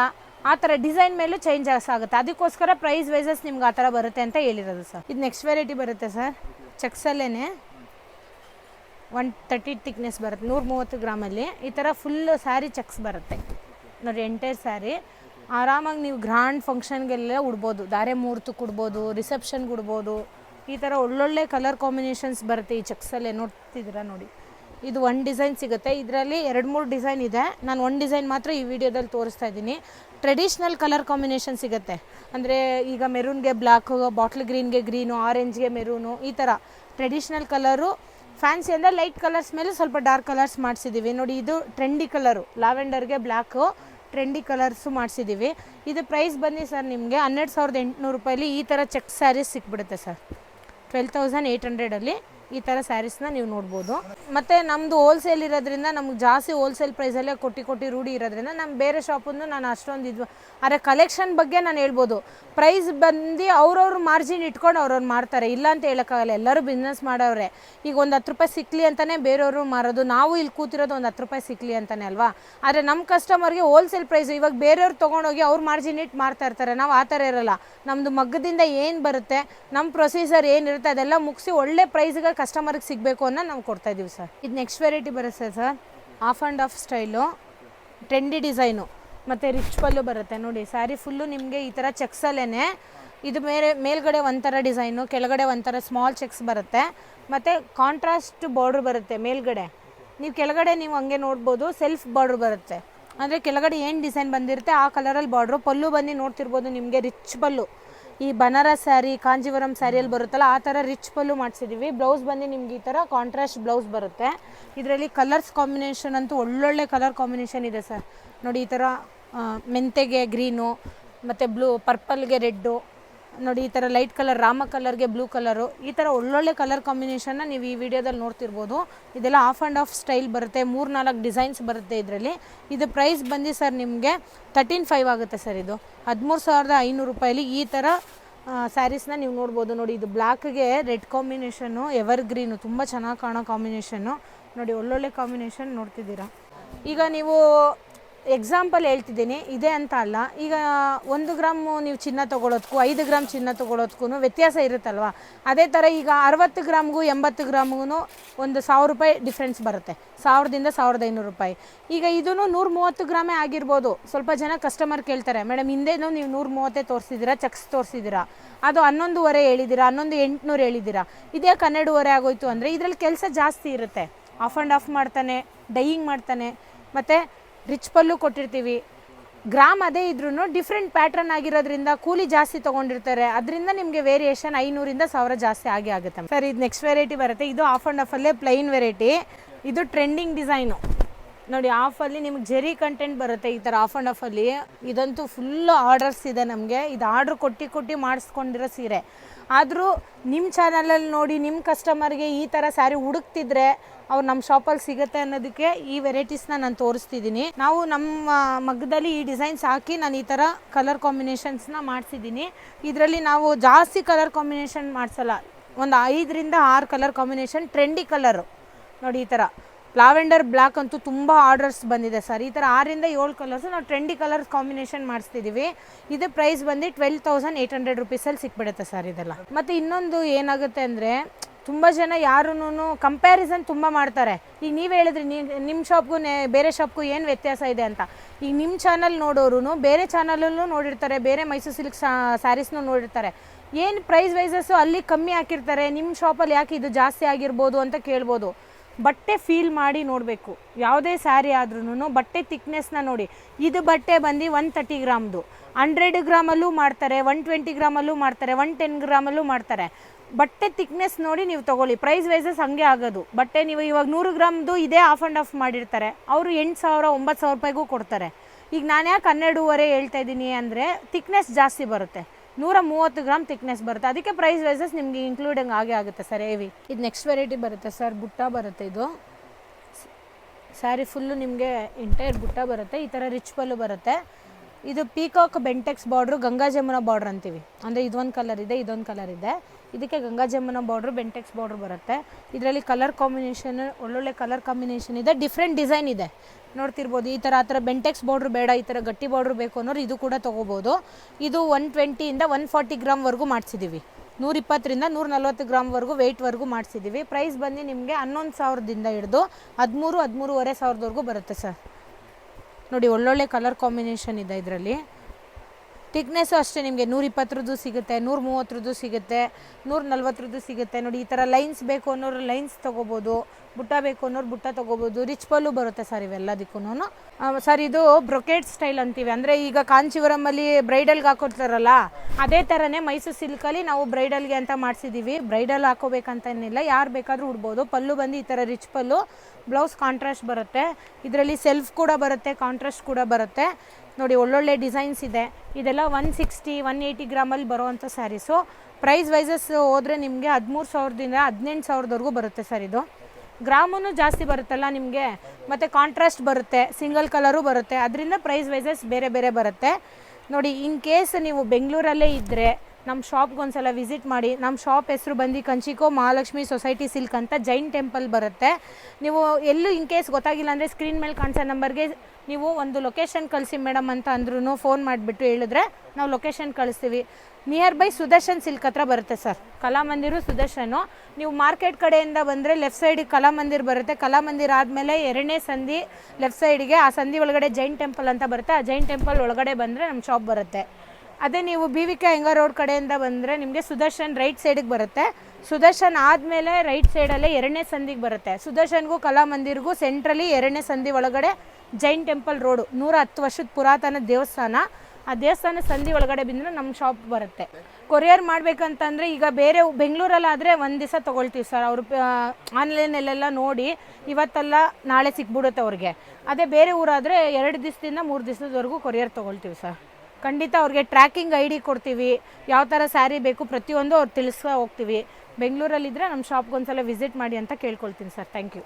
ಆ ಥರ ಡಿಸೈನ್ ಮೇಲೂ ಚೇಂಜ್ ಆಗುತ್ತೆ. ಅದಕ್ಕೋಸ್ಕರ ಪ್ರೈಸ್ ವೈಸಸ್ ನಿಮ್ಗೆ ಆ ಥರ ಬರುತ್ತೆ ಅಂತ ಹೇಳಿರೋದು ಸರ್. ಇದು ನೆಕ್ಸ್ಟ್ ವೆರೈಟಿ ಬರುತ್ತೆ ಸರ್. ಚೆಕ್ಸಲ್ಲೇ ಒನ್ ತರ್ಟಿ ತಿಕ್ನೆಸ್ ಬರುತ್ತೆ, ನೂರ ಮೂವತ್ತು ಗ್ರಾಮಲ್ಲಿ. ಈ ಥರ ಫುಲ್ ಸ್ಯಾರಿ ಚೆಕ್ಸ್ ಬರುತ್ತೆ. ನೋಡಿ ಎಂಟೈರ್ ಸ್ಯಾರಿ. ಆರಾಮಾಗಿ ನೀವು ಗ್ರ್ಯಾಂಡ್ ಫಂಕ್ಷನ್ಗೆಲ್ಲ ಉಡ್ಬೋದು. ಧಾರೆ ಮುಹೂರ್ತಕ್ಕೆ ಉಡ್ಬೋದು ರಿಸೆಪ್ಷನ್ಗೆ ಉಡ್ಬೋದು ಈ ಥರ ಒಳ್ಳೊಳ್ಳೆ ಕಲರ್ ಕಾಂಬಿನೇಷನ್ಸ್ ಬರುತ್ತೆ ಈ ಚೆಕ್ಸಲ್ಲೇ. ನೋಡ್ತಿದ್ದೀರಾ ನೋಡಿ. ಇದು ಒನ್ ಡಿಸೈನ್ ಸಿಗುತ್ತೆ. ಇದರಲ್ಲಿ ಎರಡು ಮೂರು ಡಿಸೈನ್ ಇದೆ. ನಾನು ಒಂದು ಡಿಸೈನ್ ಮಾತ್ರ ಈ ವಿಡಿಯೋದಲ್ಲಿ ತೋರಿಸ್ತಾ ಇದ್ದೀನಿ. ಟ್ರೆಡಿಷ್ನಲ್ ಕಲರ್ ಕಾಂಬಿನೇಷನ್ ಸಿಗುತ್ತೆ. ಅಂದರೆ ಈಗ ಮೆರೂನ್ಗೆ ಬ್ಲ್ಯಾಕು ಬಾಟ್ಲ್ ಗ್ರೀನ್ಗೆ ಗ್ರೀನು ಆರೆಂಜ್ಗೆ ಮೆರೂನು ಈ ಥರ ಟ್ರೆಡಿಷ್ನಲ್ ಕಲರು ಫ್ಯಾನ್ಸಿ ಅಂದರೆ ಲೈಟ್ ಕಲರ್ಸ್ ಮೇಲೆ ಸ್ವಲ್ಪ ಡಾರ್ಕ್ ಕಲರ್ಸ್ ಮಾಡಿಸಿದ್ದೀವಿ ನೋಡಿ ಇದು ಟ್ರೆಂಡಿ ಕಲರು ಲ್ಯಾವೆಂಡರ್ಗೆ ಬ್ಲ್ಯಾಕು ಟ್ರೆಂಡಿ ಕಲರ್ಸು ಮಾಡಿಸಿದ್ದೀವಿ. ಇದು ಪ್ರೈಸ್ ಬನ್ನಿ ಸರ್ ನಿಮಗೆ. ಹನ್ನೆರಡು ಸಾವಿರದ ಎಂಟುನೂರು ರೂಪಾಯಲ್ಲಿ ಈ ಥರ ಚೆಕ್ ಸ್ಯಾರೀಸ್ ಸಿಕ್ಬಿಡುತ್ತೆ ಸರ್ ಟ್ವೆಲ್ ತೌಸಂಡ್ ಏಯ್ಟ್ ಹಂಡ್ರೆಡಲ್ಲಿ ಈ ಥರ ಸ್ಯಾರೀಸ್ನ ನೀವು ನೋಡ್ಬೋದು. ಮತ್ತು ನಮ್ಮದು ಹೋಲ್ಸೇಲ್ ಇರೋದ್ರಿಂದ ನಮ್ಗೆ ಜಾಸ್ತಿ ಹೋಲ್ಸೇಲ್ ಪ್ರೈಸಲ್ಲೇ ಕೊಟ್ಟು ಕೊಟ್ಟು ರೂಢಿ ಇರೋದ್ರಿಂದ ನಮ್ಮ ಬೇರೆ ಶಾಪನ್ನು ನಾನು ಅಷ್ಟೊಂದು ಇದು ಆದರೆ ಕಲೆಕ್ಷನ್ ಬಗ್ಗೆ ನಾನು ಹೇಳ್ಬೋದು. ಪ್ರೈಸ್ ಬಂದು ಅವ್ರವ್ರ ಮಾರ್ಜಿನ್ ಇಟ್ಕೊಂಡು ಅವ್ರವ್ರು ಮಾರ್ತಾರೆ ಇಲ್ಲ ಅಂತ ಹೇಳೋಕ್ಕಾಗಲ್ಲ. ಎಲ್ಲರೂ ಬಿಸ್ನೆಸ್ ಮಾಡೋರೆ ಈಗ ಒಂದು ಹತ್ತು ರೂಪಾಯಿ ಸಿಕ್ಕಲಿ ಅಂತಲೇ ಬೇರೆಯವರು ಮಾರೋದು. ನಾವು ಇಲ್ಲಿ ಕೂತಿರೋದು ಒಂದು ಹತ್ತು ರೂಪಾಯಿ ಸಿಕ್ಕಲಿ ಅಂತಲೇ ಅಲ್ವಾ? ಆದರೆ ನಮ್ಮ ಕಸ್ಟಮರ್ಗೆ ಹೋಲ್ಸೇಲ್ ಪ್ರೈಸ್ ಇವಾಗ ಬೇರೆಯವ್ರು ತೊಗೊಂಡೋಗಿ ಅವ್ರ ಮಾರ್ಜಿನ್ ಇಟ್ಟು ಮಾರ್ತಾ ಇರ್ತಾರೆ. ನಾವು ಆ ಥರ ಇರೋಲ್ಲ. ನಮ್ಮದು ಮಗ್ಗದಿಂದ ಏನು ಬರುತ್ತೆ ನಮ್ಮ ಪ್ರೊಸೀಸರ್ ಏನಿರುತ್ತೆ ಅದೆಲ್ಲ ಮುಗಿಸಿ ಒಳ್ಳೆ ಪ್ರೈಸ್ಗೆ ಕಸ್ಟಮರ್ಗೆ ಸಿಗಬೇಕು ಅನ್ನೋ ನಾವು ಕೊಡ್ತಾ ಇದೀವಿ ಸರ್ ಇದು ನೆಕ್ಸ್ಟ್ ವೆರೈಟಿ ಬರುತ್ತೆ sir half and half style trendy design ಮತ್ತು ರಿಚ್ ಪಲ್ಲು ಬರುತ್ತೆ. ನೋಡಿ ಸ್ಯಾರಿ ಫುಲ್ಲು ನಿಮಗೆ ಈ ಥರ ಚೆಕ್ಸಲ್ಲೇ ಇದು ಮೇಲೆ ಮೇಲ್ಗಡೆ ಒಂಥರ ಡಿಸೈನು ಕೆಳಗಡೆ ಒಂಥರ ಸ್ಮಾಲ್ ಚೆಕ್ಸ್ ಬರುತ್ತೆ. ಮತ್ತು ಕಾಂಟ್ರಾಸ್ಟ್ ಬಾರ್ಡ್ರ್ ಬರುತ್ತೆ ಮೇಲ್ಗಡೆ. ನೀವು ಕೆಳಗಡೆ ನೀವು ಹಂಗೆ ನೋಡ್ಬೋದು ಸೆಲ್ಫ್ ಬಾರ್ಡ್ರ್ ಬರುತ್ತೆ. ಅಂದರೆ ಕೆಳಗಡೆ ಏನು ಡಿಸೈನ್ ಬಂದಿರುತ್ತೆ, ಆ ಕಲರಲ್ಲಿ ಬಾರ್ಡ್ರು ಪಲ್ಲು ಬಂದು ನೋಡ್ತಿರ್ಬೋದು ನಿಮಗೆ ರಿಚ್ ಪಲ್ಲು. ಈ ಬನಾರಸ್ ಸ್ಯಾರಿ, ಕಾಂಜೀವರಂ ಸ್ಯಾರಿಯಲ್ಲಿ ಬರುತ್ತಲ್ಲ, ಆ ಥರ ರಿಚ್ ಪಲ್ಲು ಮಾಡಿಸಿದ್ದೀವಿ ಬ್ಲೌಸ್ ಬಂದು ನಿಮ್ಗೆ ಈ ಥರ ಕಾಂಟ್ರಾಸ್ಟ್ ಬ್ಲೌಸ್ ಬರುತ್ತೆ. ಇದರಲ್ಲಿ ಕಲರ್ಸ್ ಕಾಂಬಿನೇಷನ್ ಅಂತೂ ಒಳ್ಳೊಳ್ಳೆ ಕಲರ್ ಕಾಂಬಿನೇಷನ್ ಇದೆ ಸರ್. ನೋಡಿ ಈ ಥರ ಮೆಂತೆಗೆ ಗ್ರೀನು ಮತ್ತು ಬ್ಲೂ ಪರ್ಪಲ್ಗೆ ರೆಡ್ಡು ನೋಡಿ, ಈ ಥರ ಲೈಟ್ ಕಲರ್ ರಾಮ ಕಲರ್ಗೆ ಬ್ಲೂ ಕಲರು ಈ ಥರ ಒಳ್ಳೊಳ್ಳೆ ಕಲರ್ ಕಾಂಬಿನೇಷನ್ನ ನೀವು ಈ ವಿಡಿಯೋದಲ್ಲಿ ನೋಡ್ತಿರ್ಬೋದು. ಇದೆಲ್ಲ ಆಫ್ ಆ್ಯಂಡ್ ಆಫ್ ಸ್ಟೈಲ್ ಬರುತ್ತೆ ಮೂರು ನಾಲ್ಕು ಡಿಸೈನ್ಸ್ ಬರುತ್ತೆ ಇದರಲ್ಲಿ. ಇದು ಪ್ರೈಸ್ ಬಂದು ಸರ್ ನಿಮಗೆ ತರ್ಟೀನ್ ಫೈವ್ ಆಗುತ್ತೆ ಸರ್ ಇದು. ಹದಿಮೂರು ಸಾವಿರದ ಐನೂರು ರೂಪಾಯಲ್ಲಿ ಈ ಥರ ಸ್ಯಾರೀಸ್ನ ನೀವು ನೋಡ್ಬೋದು. ನೋಡಿ, ಇದು ಬ್ಲ್ಯಾಕ್ಗೆ ರೆಡ್ ಕಾಂಬಿನೇಷನ್ನು ಎವರ್ ಗ್ರೀನು ತುಂಬ ಚೆನ್ನಾಗಿ ಕಾಣೋ ಕಾಂಬಿನೇಷನ್ನು ನೋಡಿ, ಒಳ್ಳೊಳ್ಳೆ ಕಾಂಬಿನೇಷನ್ ನೋಡ್ತಿದ್ದೀರಾ. ಈಗ ನೀವು ಎಕ್ಸಾಂಪಲ್ ಹೇಳ್ತಿದ್ದೀನಿ. ಇದೆ ಅಂತ ಅಲ್ಲ. ಈಗ ಒಂದು ಗ್ರಾಮು ನೀವು ಚಿನ್ನ ತೊಗೊಳೋದಕ್ಕೂ ಐದು ಗ್ರಾಮ್ ಚಿನ್ನ ತೊಗೊಳೋದಕ್ಕೂ ವ್ಯತ್ಯಾಸ ಇರುತ್ತಲ್ವ? ಅದೇ ಥರ ಈಗ ಅರವತ್ತು ಗ್ರಾಮ್ಗೂ ಎಂಬತ್ತು ಗ್ರಾಮ್ಗೂ ಒಂದು ಸಾವಿರ ರೂಪಾಯಿ ಡಿಫ್ರೆನ್ಸ್ ಬರುತ್ತೆ. ಸಾವಿರದಿಂದ ಸಾವಿರದ ಐನೂರು ರೂಪಾಯಿ. ಈಗ ಇದೂ ನೂರ ಮೂವತ್ತು ಗ್ರಾಮೇ ಆಗಿರ್ಬೋದು. ಸ್ವಲ್ಪ ಜನ ಕಸ್ಟಮರ್ ಕೇಳ್ತಾರೆ, ಮೇಡಮ್, ಹಿಂದೆನೂ ನೀವು ನೂರ ಮೂವತ್ತೇ ತೋರಿಸಿದ್ದೀರಾ? ಚಕ್ಸ್ ತೋರಿಸಿದ್ದೀರಾ? ಅದು ಹನ್ನೊಂದುವರೆ ಹೇಳಿದ್ದೀರಾ? ಹನ್ನೊಂದು ಎಂಟುನೂರು ಹೇಳಿದ್ದೀರಾ? ಇದೇ ಹನ್ನೆರಡುವರೆ ಆಗೋಯ್ತು ಅಂದರೆ ಇದರಲ್ಲಿ ಕೆಲಸ ಜಾಸ್ತಿ ಇರುತ್ತೆ. ಆಫ್ ಆ್ಯಂಡ್ ಆಫ್ ಮಾಡ್ತಾನೆ ಡೈಯಿಂಗ್ ಮಾಡ್ತಾನೆ. ಮತ್ತು ರಿಚ್ ಪಲ್ಲು ಕೊಟ್ಟಿರ್ತೀವಿ. ಗ್ರಾಮ್ ಅದೇ ಇದ್ರೂ ಡಿಫ್ರೆಂಟ್ ಪ್ಯಾಟ್ರನ್ ಆಗಿರೋದ್ರಿಂದ ಕೂಲಿ ಜಾಸ್ತಿ ತಗೊಂಡಿರ್ತಾರೆ. ಅದರಿಂದ ನಿಮಗೆ ವೇರಿಯೇಷನ್ ಐನೂರಿಂದ ಸಾವಿರ ಜಾಸ್ತಿ ಆಗಿ ಆಗುತ್ತೆ. ಸರ್, ಇದು ನೆಕ್ಸ್ಟ್ ವೆರೈಟಿ ಬರುತ್ತೆ. ಇದು ಆಫ್ ಆ್ಯಂಡ್ ಆಫಲ್ಲೇ ಪ್ಲೈನ್ ವೆರೈಟಿ ಇದು ಟ್ರೆಂಡಿಂಗ್ ಡಿಸೈನು ನೋಡಿ ಆಫಲ್ಲಿ ನಿಮ್ಗೆ ಜೆರಿ ಕಂಟೆಂಟ್ ಬರುತ್ತೆ ಈ ಥರ ಆಫ್ ಆ್ಯಂಡ್ ಆಫಲ್ಲಿ ಇದಂತೂ ಫುಲ್ ಆರ್ಡರ್ಸ್ ಇದೆ ನಮಗೆ. ಇದು ಆರ್ಡ್ರ್ ಕೊಟ್ಟು ಕೊಟ್ಟು ಮಾಡಿಸ್ಕೊಂಡಿರೋ ಸೀರೆ. ಆದರೂ ನಿಮ್ಮ ಚಾನಲಲ್ಲಿ ನೋಡಿ ನಿಮ್ಮ ಕಸ್ಟಮರ್ಗೆ ಈ ಥರ ಸ್ಯಾರಿ ಹುಡುಕ್ತಿದ್ರೆ ಅವ್ರು ನಮ್ಮ ಶಾಪಲ್ಲಿ ಸಿಗುತ್ತೆ ಅನ್ನೋದಕ್ಕೆ ಈ ವೆರೈಟೀಸ್ನ ನಾನು ತೋರಿಸ್ತಿದ್ದೀನಿ ನಾವು ನಮ್ಮ ಮಗ್ಗದಲ್ಲಿ ಈ ಡಿಸೈನ್ಸ್ ಹಾಕಿ ನಾನು ಈ ಥರ ಕಲರ್ ಕಾಂಬಿನೇಷನ್ಸ್ನ ಮಾಡಿಸಿದ್ದೀನಿ ಇದರಲ್ಲಿ ನಾವು ಜಾಸ್ತಿ ಕಲರ್ ಕಾಂಬಿನೇಷನ್ ಮಾಡಿಸಲ್ಲ. ಒಂದು ಐದರಿಂದ ಆರು ಕಲರ್ ಕಾಂಬಿನೇಷನ್ ಟ್ರೆಂಡಿ ಕಲರು ನೋಡಿ ಈ ಥರ ಲಾವೆಂಡರ್ ಬ್ಲ್ಯಾಕ್ ಅಂತೂ ತುಂಬ ಆರ್ಡರ್ಸ್ ಬಂದಿದೆ ಸರ್. ಈ ಥರ ಆರಿಂದ ಏಳು ಕಲರ್ಸು ನಾವು ಟ್ರೆಂಡಿ ಕಲರ್ಸ್ ಕಾಂಬಿನೇಷನ್ ಮಾಡಿಸ್ತಿದ್ದೀವಿ ಇದು ಪ್ರೈಸ್ ಬಂದು ಟ್ವೆಲ್ ತೌಸಂಡ್ ಏಯ್ಟ್ ಹಂಡ್ರೆಡ್ ರುಪೀಸಲ್ಲಿ ಸಿಕ್ಬಿಡುತ್ತೆ ಸರ್ ಇದೆಲ್ಲ. ಮತ್ತು ಇನ್ನೊಂದು ಏನಾಗುತ್ತೆ ಅಂದರೆ, ತುಂಬ ಜನ ಯಾರೂ ಕಂಪ್ಯಾರಿಸನ್ ತುಂಬ ಮಾಡ್ತಾರೆ. ಈಗ ನೀವು ಹೇಳಿದ್ರಿ ನಿಮ್ಮ ಶಾಪ್ಗೂ ಬೇರೆ ಶಾಪ್ಗೂ ಏನು ವ್ಯತ್ಯಾಸ ಇದೆ ಅಂತ. ಈಗ ನಿಮ್ಮ ಚಾನಲ್ ನೋಡೋರು ಬೇರೆ ಚಾನಲಲ್ಲೂ ನೋಡಿರ್ತಾರೆ, ಬೇರೆ ಮೈಸೂರು ಸಿಲ್ಕ್ ಸ್ಯಾರೀಸ್ನೂ ನೋಡಿರ್ತಾರೆ. ಏನು ಪ್ರೈಸ್ ವೈಸಸ್ಸು ಅಲ್ಲಿ ಕಮ್ಮಿ ಹಾಕಿರ್ತಾರೆ ನಿಮ್ಮ ಶಾಪಲ್ಲಿ ಯಾಕೆ ಇದು ಜಾಸ್ತಿ ಆಗಿರ್ಬೋದು ಅಂತ ಕೇಳ್ಬೋದು. ಬಟ್ಟೆ ಫೀಲ್ ಮಾಡಿ ನೋಡಬೇಕು. ಯಾವುದೇ ಸ್ಯಾರಿ ಆದ್ರೂ ಬಟ್ಟೆ ತಿಕ್ನೆಸ್ನ ನೋಡಿ. ಇದು ಬಟ್ಟೆ ಬಂದು ಒನ್ ತರ್ಟಿ ಗ್ರಾಮ್ದು. ಹಂಡ್ರೆಡ್ ಗ್ರಾಮಲ್ಲೂ ಮಾಡ್ತಾರೆ ಒನ್ ಟ್ವೆಂಟಿ ಗ್ರಾಮಲ್ಲೂ ಮಾಡ್ತಾರೆ ಒನ್ ಟೆನ್ ಗ್ರಾಮಲ್ಲೂ ಮಾಡ್ತಾರೆ. ಬಟ್ಟೆ ತಿಕ್ನೆಸ್ ನೋಡಿ ನೀವು ತೊಗೊಳ್ಳಿ. ಪ್ರೈಸ್ ವೈಸಸ್ ಹಂಗೆ ಆಗೋದು. ಬಟ್ಟೆ ನೀವು ಇವಾಗ ನೂರು ಗ್ರಾಮ್ದು ಇದೇ ಆಫ್ ಆ್ಯಂಡ್ ಆಫ್ ಮಾಡಿರ್ತಾರೆ. ಅವರು ಎಂಟು ಸಾವಿರ, ಒಂಬತ್ತು ಸಾವಿರ ರೂಪಾಯಿಗೂ ಕೊಡ್ತಾರೆ. ಈಗ ನಾನು ಯಾಕೆ ಹನ್ನೆರಡೂವರೆ ಹೇಳ್ತಾ ಇದ್ದೀನಿ ಅಂದರೆ ತಿಕ್ನೆಸ್ ಜಾಸ್ತಿ ಬರುತ್ತೆ. ನೂರ ಮೂವತ್ತು ಗ್ರಾಮ್ ತಿಕ್ನೆಸ್ ಬರುತ್ತೆ. ಅದಕ್ಕೆ ಪ್ರೈಸ್ ವೈಸಸ್ ನಿಮಗೆ ಇನ್ಕ್ಲೂಡಿಂಗ್ ಆಗೇ ಆಗುತ್ತೆ ಸರ್ ಹೆವಿ ಇದು ನೆಕ್ಸ್ಟ್ ವೆರೈಟಿ ಬರುತ್ತೆ ಸರ್, ಬುಟ್ಟ ಬರುತ್ತೆ ಇದು. ಸ್ಯಾರಿ ಫುಲ್ಲು ನಿಮಗೆ ಎಂಟೈರ್ ಬುಟ್ಟ ಬರುತ್ತೆ, ಈ ಥರ ರಿಚ್ ಪಲ್ಲು ಬರುತ್ತೆ. ಇದು peacock Bentex border Ganga Jamuna border ಅಂತೀವಿ. ಅಂದರೆ ಇದೊಂದು ಕಲರ್ ಇದೆ, ಇದೊಂದು ಕಲರ್ ಇದೆ. ಇದಕ್ಕೆ Ganga Jamuna border Bentex border ಬರುತ್ತೆ. ಇದರಲ್ಲಿ ಕಲರ್ ಕಾಂಬಿನೇಷನ್ ಒಳ್ಳೊಳ್ಳೆ ಕಲರ್ ಕಾಂಬಿನೇಷನ್ ಇದೆ ಡಿಫ್ರೆಂಟ್ ಡಿಸೈನ್ ಇದೆ. ನೋಡ್ತಿರ್ಬೋದು. ಈ ಥರ ಆ ಥರ ಬೆಂಟೆಕ್ಸ್ ಬಾರ್ಡ್ರ್ ಬೇಡ, ಈ ಥರ ಗಟ್ಟಿ ಬಾರ್ಡ್ರ್ ಬೇಕು ಅನ್ನೋರು ಇದು ಕೂಡ ತೊಗೋಬೋದು. ಇದು ಒನ್ ಟ್ವೆಂಟಿಯಿಂದ ಒನ್ ಫಾರ್ಟಿ ಗ್ರಾಮ್ವರೆಗೂ ಮಾಡಿಸಿದ್ದೀವಿ ನೂರಿಪ್ಪತ್ತರಿಂದ ನೂರ ನಲ್ವತ್ತು ಗ್ರಾಮ್ವರೆಗೂ ವೆಯ್ಟ್ವರೆಗೂ ಮಾಡಿಸಿದ್ದೀವಿ ಪ್ರೈಸ್ ಬಂದು ನಿಮಗೆ ಹನ್ನೊಂದು ಸಾವಿರದಿಂದ ಹಿಡಿದು ಹದಿಮೂರು, ಹದಿಮೂರುವರೆ ಸಾವಿರದವರೆಗೂ ಬರುತ್ತೆ ಸರ್. ನೋಡಿ, ಒಳ್ಳೊಳ್ಳೆ ಕಲರ್ ಕಾಂಬಿನೇಷನ್ ಇದೆ ಇದರಲ್ಲಿ. ತಿಕ್ನೆಸ್ಸು ಅಷ್ಟೇ ನಿಮಗೆ. ನೂರ ಇಪ್ಪತ್ತರದ್ದು ಸಿಗುತ್ತೆ ನೂರ ಮೂವತ್ತರದ್ದು ಸಿಗುತ್ತೆ ನೂರ ನಲ್ವತ್ತರದ್ದು ಸಿಗುತ್ತೆ. ನೋಡಿ, ಈ ಥರ ಲೈನ್ಸ್ ಬೇಕು ಅನ್ನೋರು ಲೈನ್ಸ್ ತೊಗೋಬೋದು, ಬುಟ್ಟ ಬೇಕು ಅನ್ನೋರು ಬುಟ್ಟ ತೊಗೋಬೋದು. ರಿಚ್ ಪಲ್ಲು ಬರುತ್ತೆ ಸರ್ ಇವೆಲ್ಲದಕ್ಕೂ ಸರ್, ಇದು ಬ್ರೊಕೇಟ್ ಸ್ಟೈಲ್ ಅಂತೀವಿ. ಅಂದರೆ ಈಗ ಕಾಂಚೀವರಮಲ್ಲಿ ಬ್ರೈಡಲ್ಗೆ ಹಾಕೋತಾರಲ್ಲ ಅದೇ ಥರನೇ ಮೈಸೂರು ಸಿಲ್ಕಲ್ಲಿ ನಾವು ಬ್ರೈಡಲ್ಗೆ ಅಂತ ಮಾಡಿಸಿದ್ದೀವಿ ಬ್ರೈಡಲ್ ಹಾಕೋಬೇಕಂತ ಏನಿಲ್ಲ. ಯಾರು ಬೇಕಾದರೂ ಉಡ್ಬೋದು. ಪಲ್ಲು ಬಂದು ಈ ಥರ ರಿಚ್ ಪಲ್ಲು ಬ್ಲೌಸ್ ಕಾಂಟ್ರಾಸ್ಟ್ ಬರುತ್ತೆ. ಇದರಲ್ಲಿ ಸೆಲ್ಫ್ ಕೂಡ ಬರುತ್ತೆ ಕಾಂಟ್ರಾಸ್ಟ್ ಕೂಡ ಬರುತ್ತೆ. ನೋಡಿ, ಒಳ್ಳೊಳ್ಳೆ ಡಿಸೈನ್ಸ್ ಇದೆ. ಇದೆಲ್ಲ ಒನ್ ಸಿಕ್ಸ್ಟಿ ಒನ್ ಏಯ್ಟಿ ಗ್ರಾಮಲ್ಲಿ ಬರುವಂಥ ಸ್ಯಾರೀಸು ಪ್ರೈಸ್ ವೈಸಸ್ ಹೋದರೆ ನಿಮಗೆ ಹದಿಮೂರು ಸಾವಿರದಿಂದ ಹದಿನೆಂಟು ಸಾವಿರದವರೆಗೂ ಬರುತ್ತೆ ಸರ್ ಇದು. ಗ್ರಾಮೂ ಜಾಸ್ತಿ ಬರುತ್ತಲ್ಲ ನಿಮಗೆ? ಮತ್ತು ಕಾಂಟ್ರಾಸ್ಟ್ ಬರುತ್ತೆ ಸಿಂಗಲ್ ಕಲರು ಬರುತ್ತೆ. ಅದರಿಂದ ಪ್ರೈಸ್ ವೈಸಸ್ ಬೇರೆ ಬೇರೆ ಬರುತ್ತೆ. ನೋಡಿ ಇನ್ ಕೇಸ್ ನೀವು ಬೆಂಗಳೂರಲ್ಲೇ ಇದ್ದರೆ ನಮ್ಮ ಶಾಪ್ಗೆ ಒಂದ್ಸಲ ವಿಸಿಟ್ ಮಾಡಿ ನಮ್ಮ ಶಾಪ್ ಹೆಸರು ಬಂದು ಕಂಚಿಕೋ ಮಹಾಲಕ್ಷ್ಮಿ ಸೊಸೈಟಿ ಸಿಲ್ಕ್ ಅಂತ ಜೈನ್ ಟೆಂಪಲ್ ಬರುತ್ತೆ. ನೀವು ಎಲ್ಲೂ ಇನ್ ಕೇಸ್ ಗೊತ್ತಾಗಿಲ್ಲ ಅಂದರೆ ಸ್ಕ್ರೀನ್ ಮೇಲೆ ಕಾಣಿಸೋ ನಂಬರ್ಗೆ ನೀವು ಒಂದು ಲೊಕೇಶನ್ ಕಳಿಸಿ ಮೇಡಮ್ ಅಂತ ಅಂದ್ರೂ ಫೋನ್ ಮಾಡಿಬಿಟ್ಟು ಹೇಳಿದ್ರೆ ನಾವು ಲೊಕೇಶನ್ ಕಳಿಸ್ತೀವಿ. ನಿಯರ್ ಬೈ ಸುದರ್ಶನ್ ಸಿಲ್ಕ್ ಹತ್ರ ಬರುತ್ತೆ ಸರ್ ಕಲಾಮಂದಿರು ಸುದರ್ಶನು ನೀವು ಮಾರ್ಕೆಟ್ ಕಡೆಯಿಂದ ಬಂದರೆ ಲೆಫ್ಟ್ ಸೈಡಿಗೆ ಕಲಾಮಂದಿರ್ ಬರುತ್ತೆ. ಕಲಾಮಂದಿರ್ ಆದಮೇಲೆ ಎರಡನೇ ಸಂಧಿ ಲೆಫ್ಟ್ ಸೈಡಿಗೆ ಆ ಸಂಧಿ ಒಳಗಡೆ ಜೈನ್ ಟೆಂಪಲ್ ಅಂತ ಬರುತ್ತೆ. ಆ ಜೈನ್ ಟೆಂಪಲ್ ಒಳಗಡೆ ಬಂದರೆ ನಮ್ಮ ಶಾಪ್ ಬರುತ್ತೆ. ಅದೇ ನೀವು ಬಿ ವಿ ಕೆ ಹೆಂಗ ರೋಡ್ ಕಡೆಯಿಂದ ಬಂದರೆ ನಿಮಗೆ ಸುದರ್ಶನ್ ರೈಟ್ ಸೈಡಿಗೆ ಬರುತ್ತೆ. ಸುದರ್ಶನ್ ಆದಮೇಲೆ ರೈಟ್ ಸೈಡಲ್ಲೇ ಎರಡನೇ ಸಂಧಿಗೆ ಬರುತ್ತೆ. ಸುದರ್ಶನ್ಗೂ ಕಲಾಮಂದಿರ್ಗೂ ಸೆಂಟ್ರಲಿ ಎರಡನೇ ಸಂಧಿ ಒಳಗಡೆ ಜೈನ್ ಟೆಂಪಲ್ ರೋಡು ನೂರ ಹತ್ತು ವರ್ಷದ ಪುರಾತನ ದೇವಸ್ಥಾನ. ಆ ದೇವಸ್ಥಾನ ಸಂಧಿ ಒಳಗಡೆ ಬಂದರೆ ನಮ್ಮ ಶಾಪ್ ಬರುತ್ತೆ. ಕೊರಿಯರ್ ಮಾಡಬೇಕಂತಂದರೆ ಈಗ ಬೇರೆ ಬೆಂಗಳೂರಲ್ಲಾದರೆ ಒಂದು ದಿವಸ ತೊಗೊಳ್ತೀವಿ ಸರ್ ಅವರು ಆನ್ಲೈನಲ್ಲೆಲ್ಲ ನೋಡಿ ಇವತ್ತೆಲ್ಲ ನಾಳೆ ಸಿಕ್ಬಿಡುತ್ತೆ ಅವ್ರಿಗೆ. ಅದೇ ಬೇರೆ ಊರಾದರೆ ಎರಡು ದಿವಸದಿಂದ ಮೂರು ದಿವಸದವರೆಗೂ ಕೊರಿಯರ್ ತೊಗೊಳ್ತೀವಿ ಸರ್ ಖಂಡಿತ ಅವ್ರಿಗೆ ಟ್ರ್ಯಾಕಿಂಗ್ ಐ ಡಿ ಕೊಡ್ತೀವಿ. ಯಾವ ಥರ ಸ್ಯಾರಿ ಬೇಕು ಪ್ರತಿಯೊಂದು ಅವ್ರು ತಿಳಿಸ್ತಾ ಹೋಗ್ತೀವಿ. ಬೆಂಗಳೂರಲ್ಲಿದ್ದರೆ ನಮ್ಮ ಶಾಪ್ಗೆ ಒಂದ್ಸಲ ವಿಸಿಟ್ ಮಾಡಿ ಅಂತ ಕೇಳ್ಕೊಳ್ತೀನಿ ಸರ್. Thank you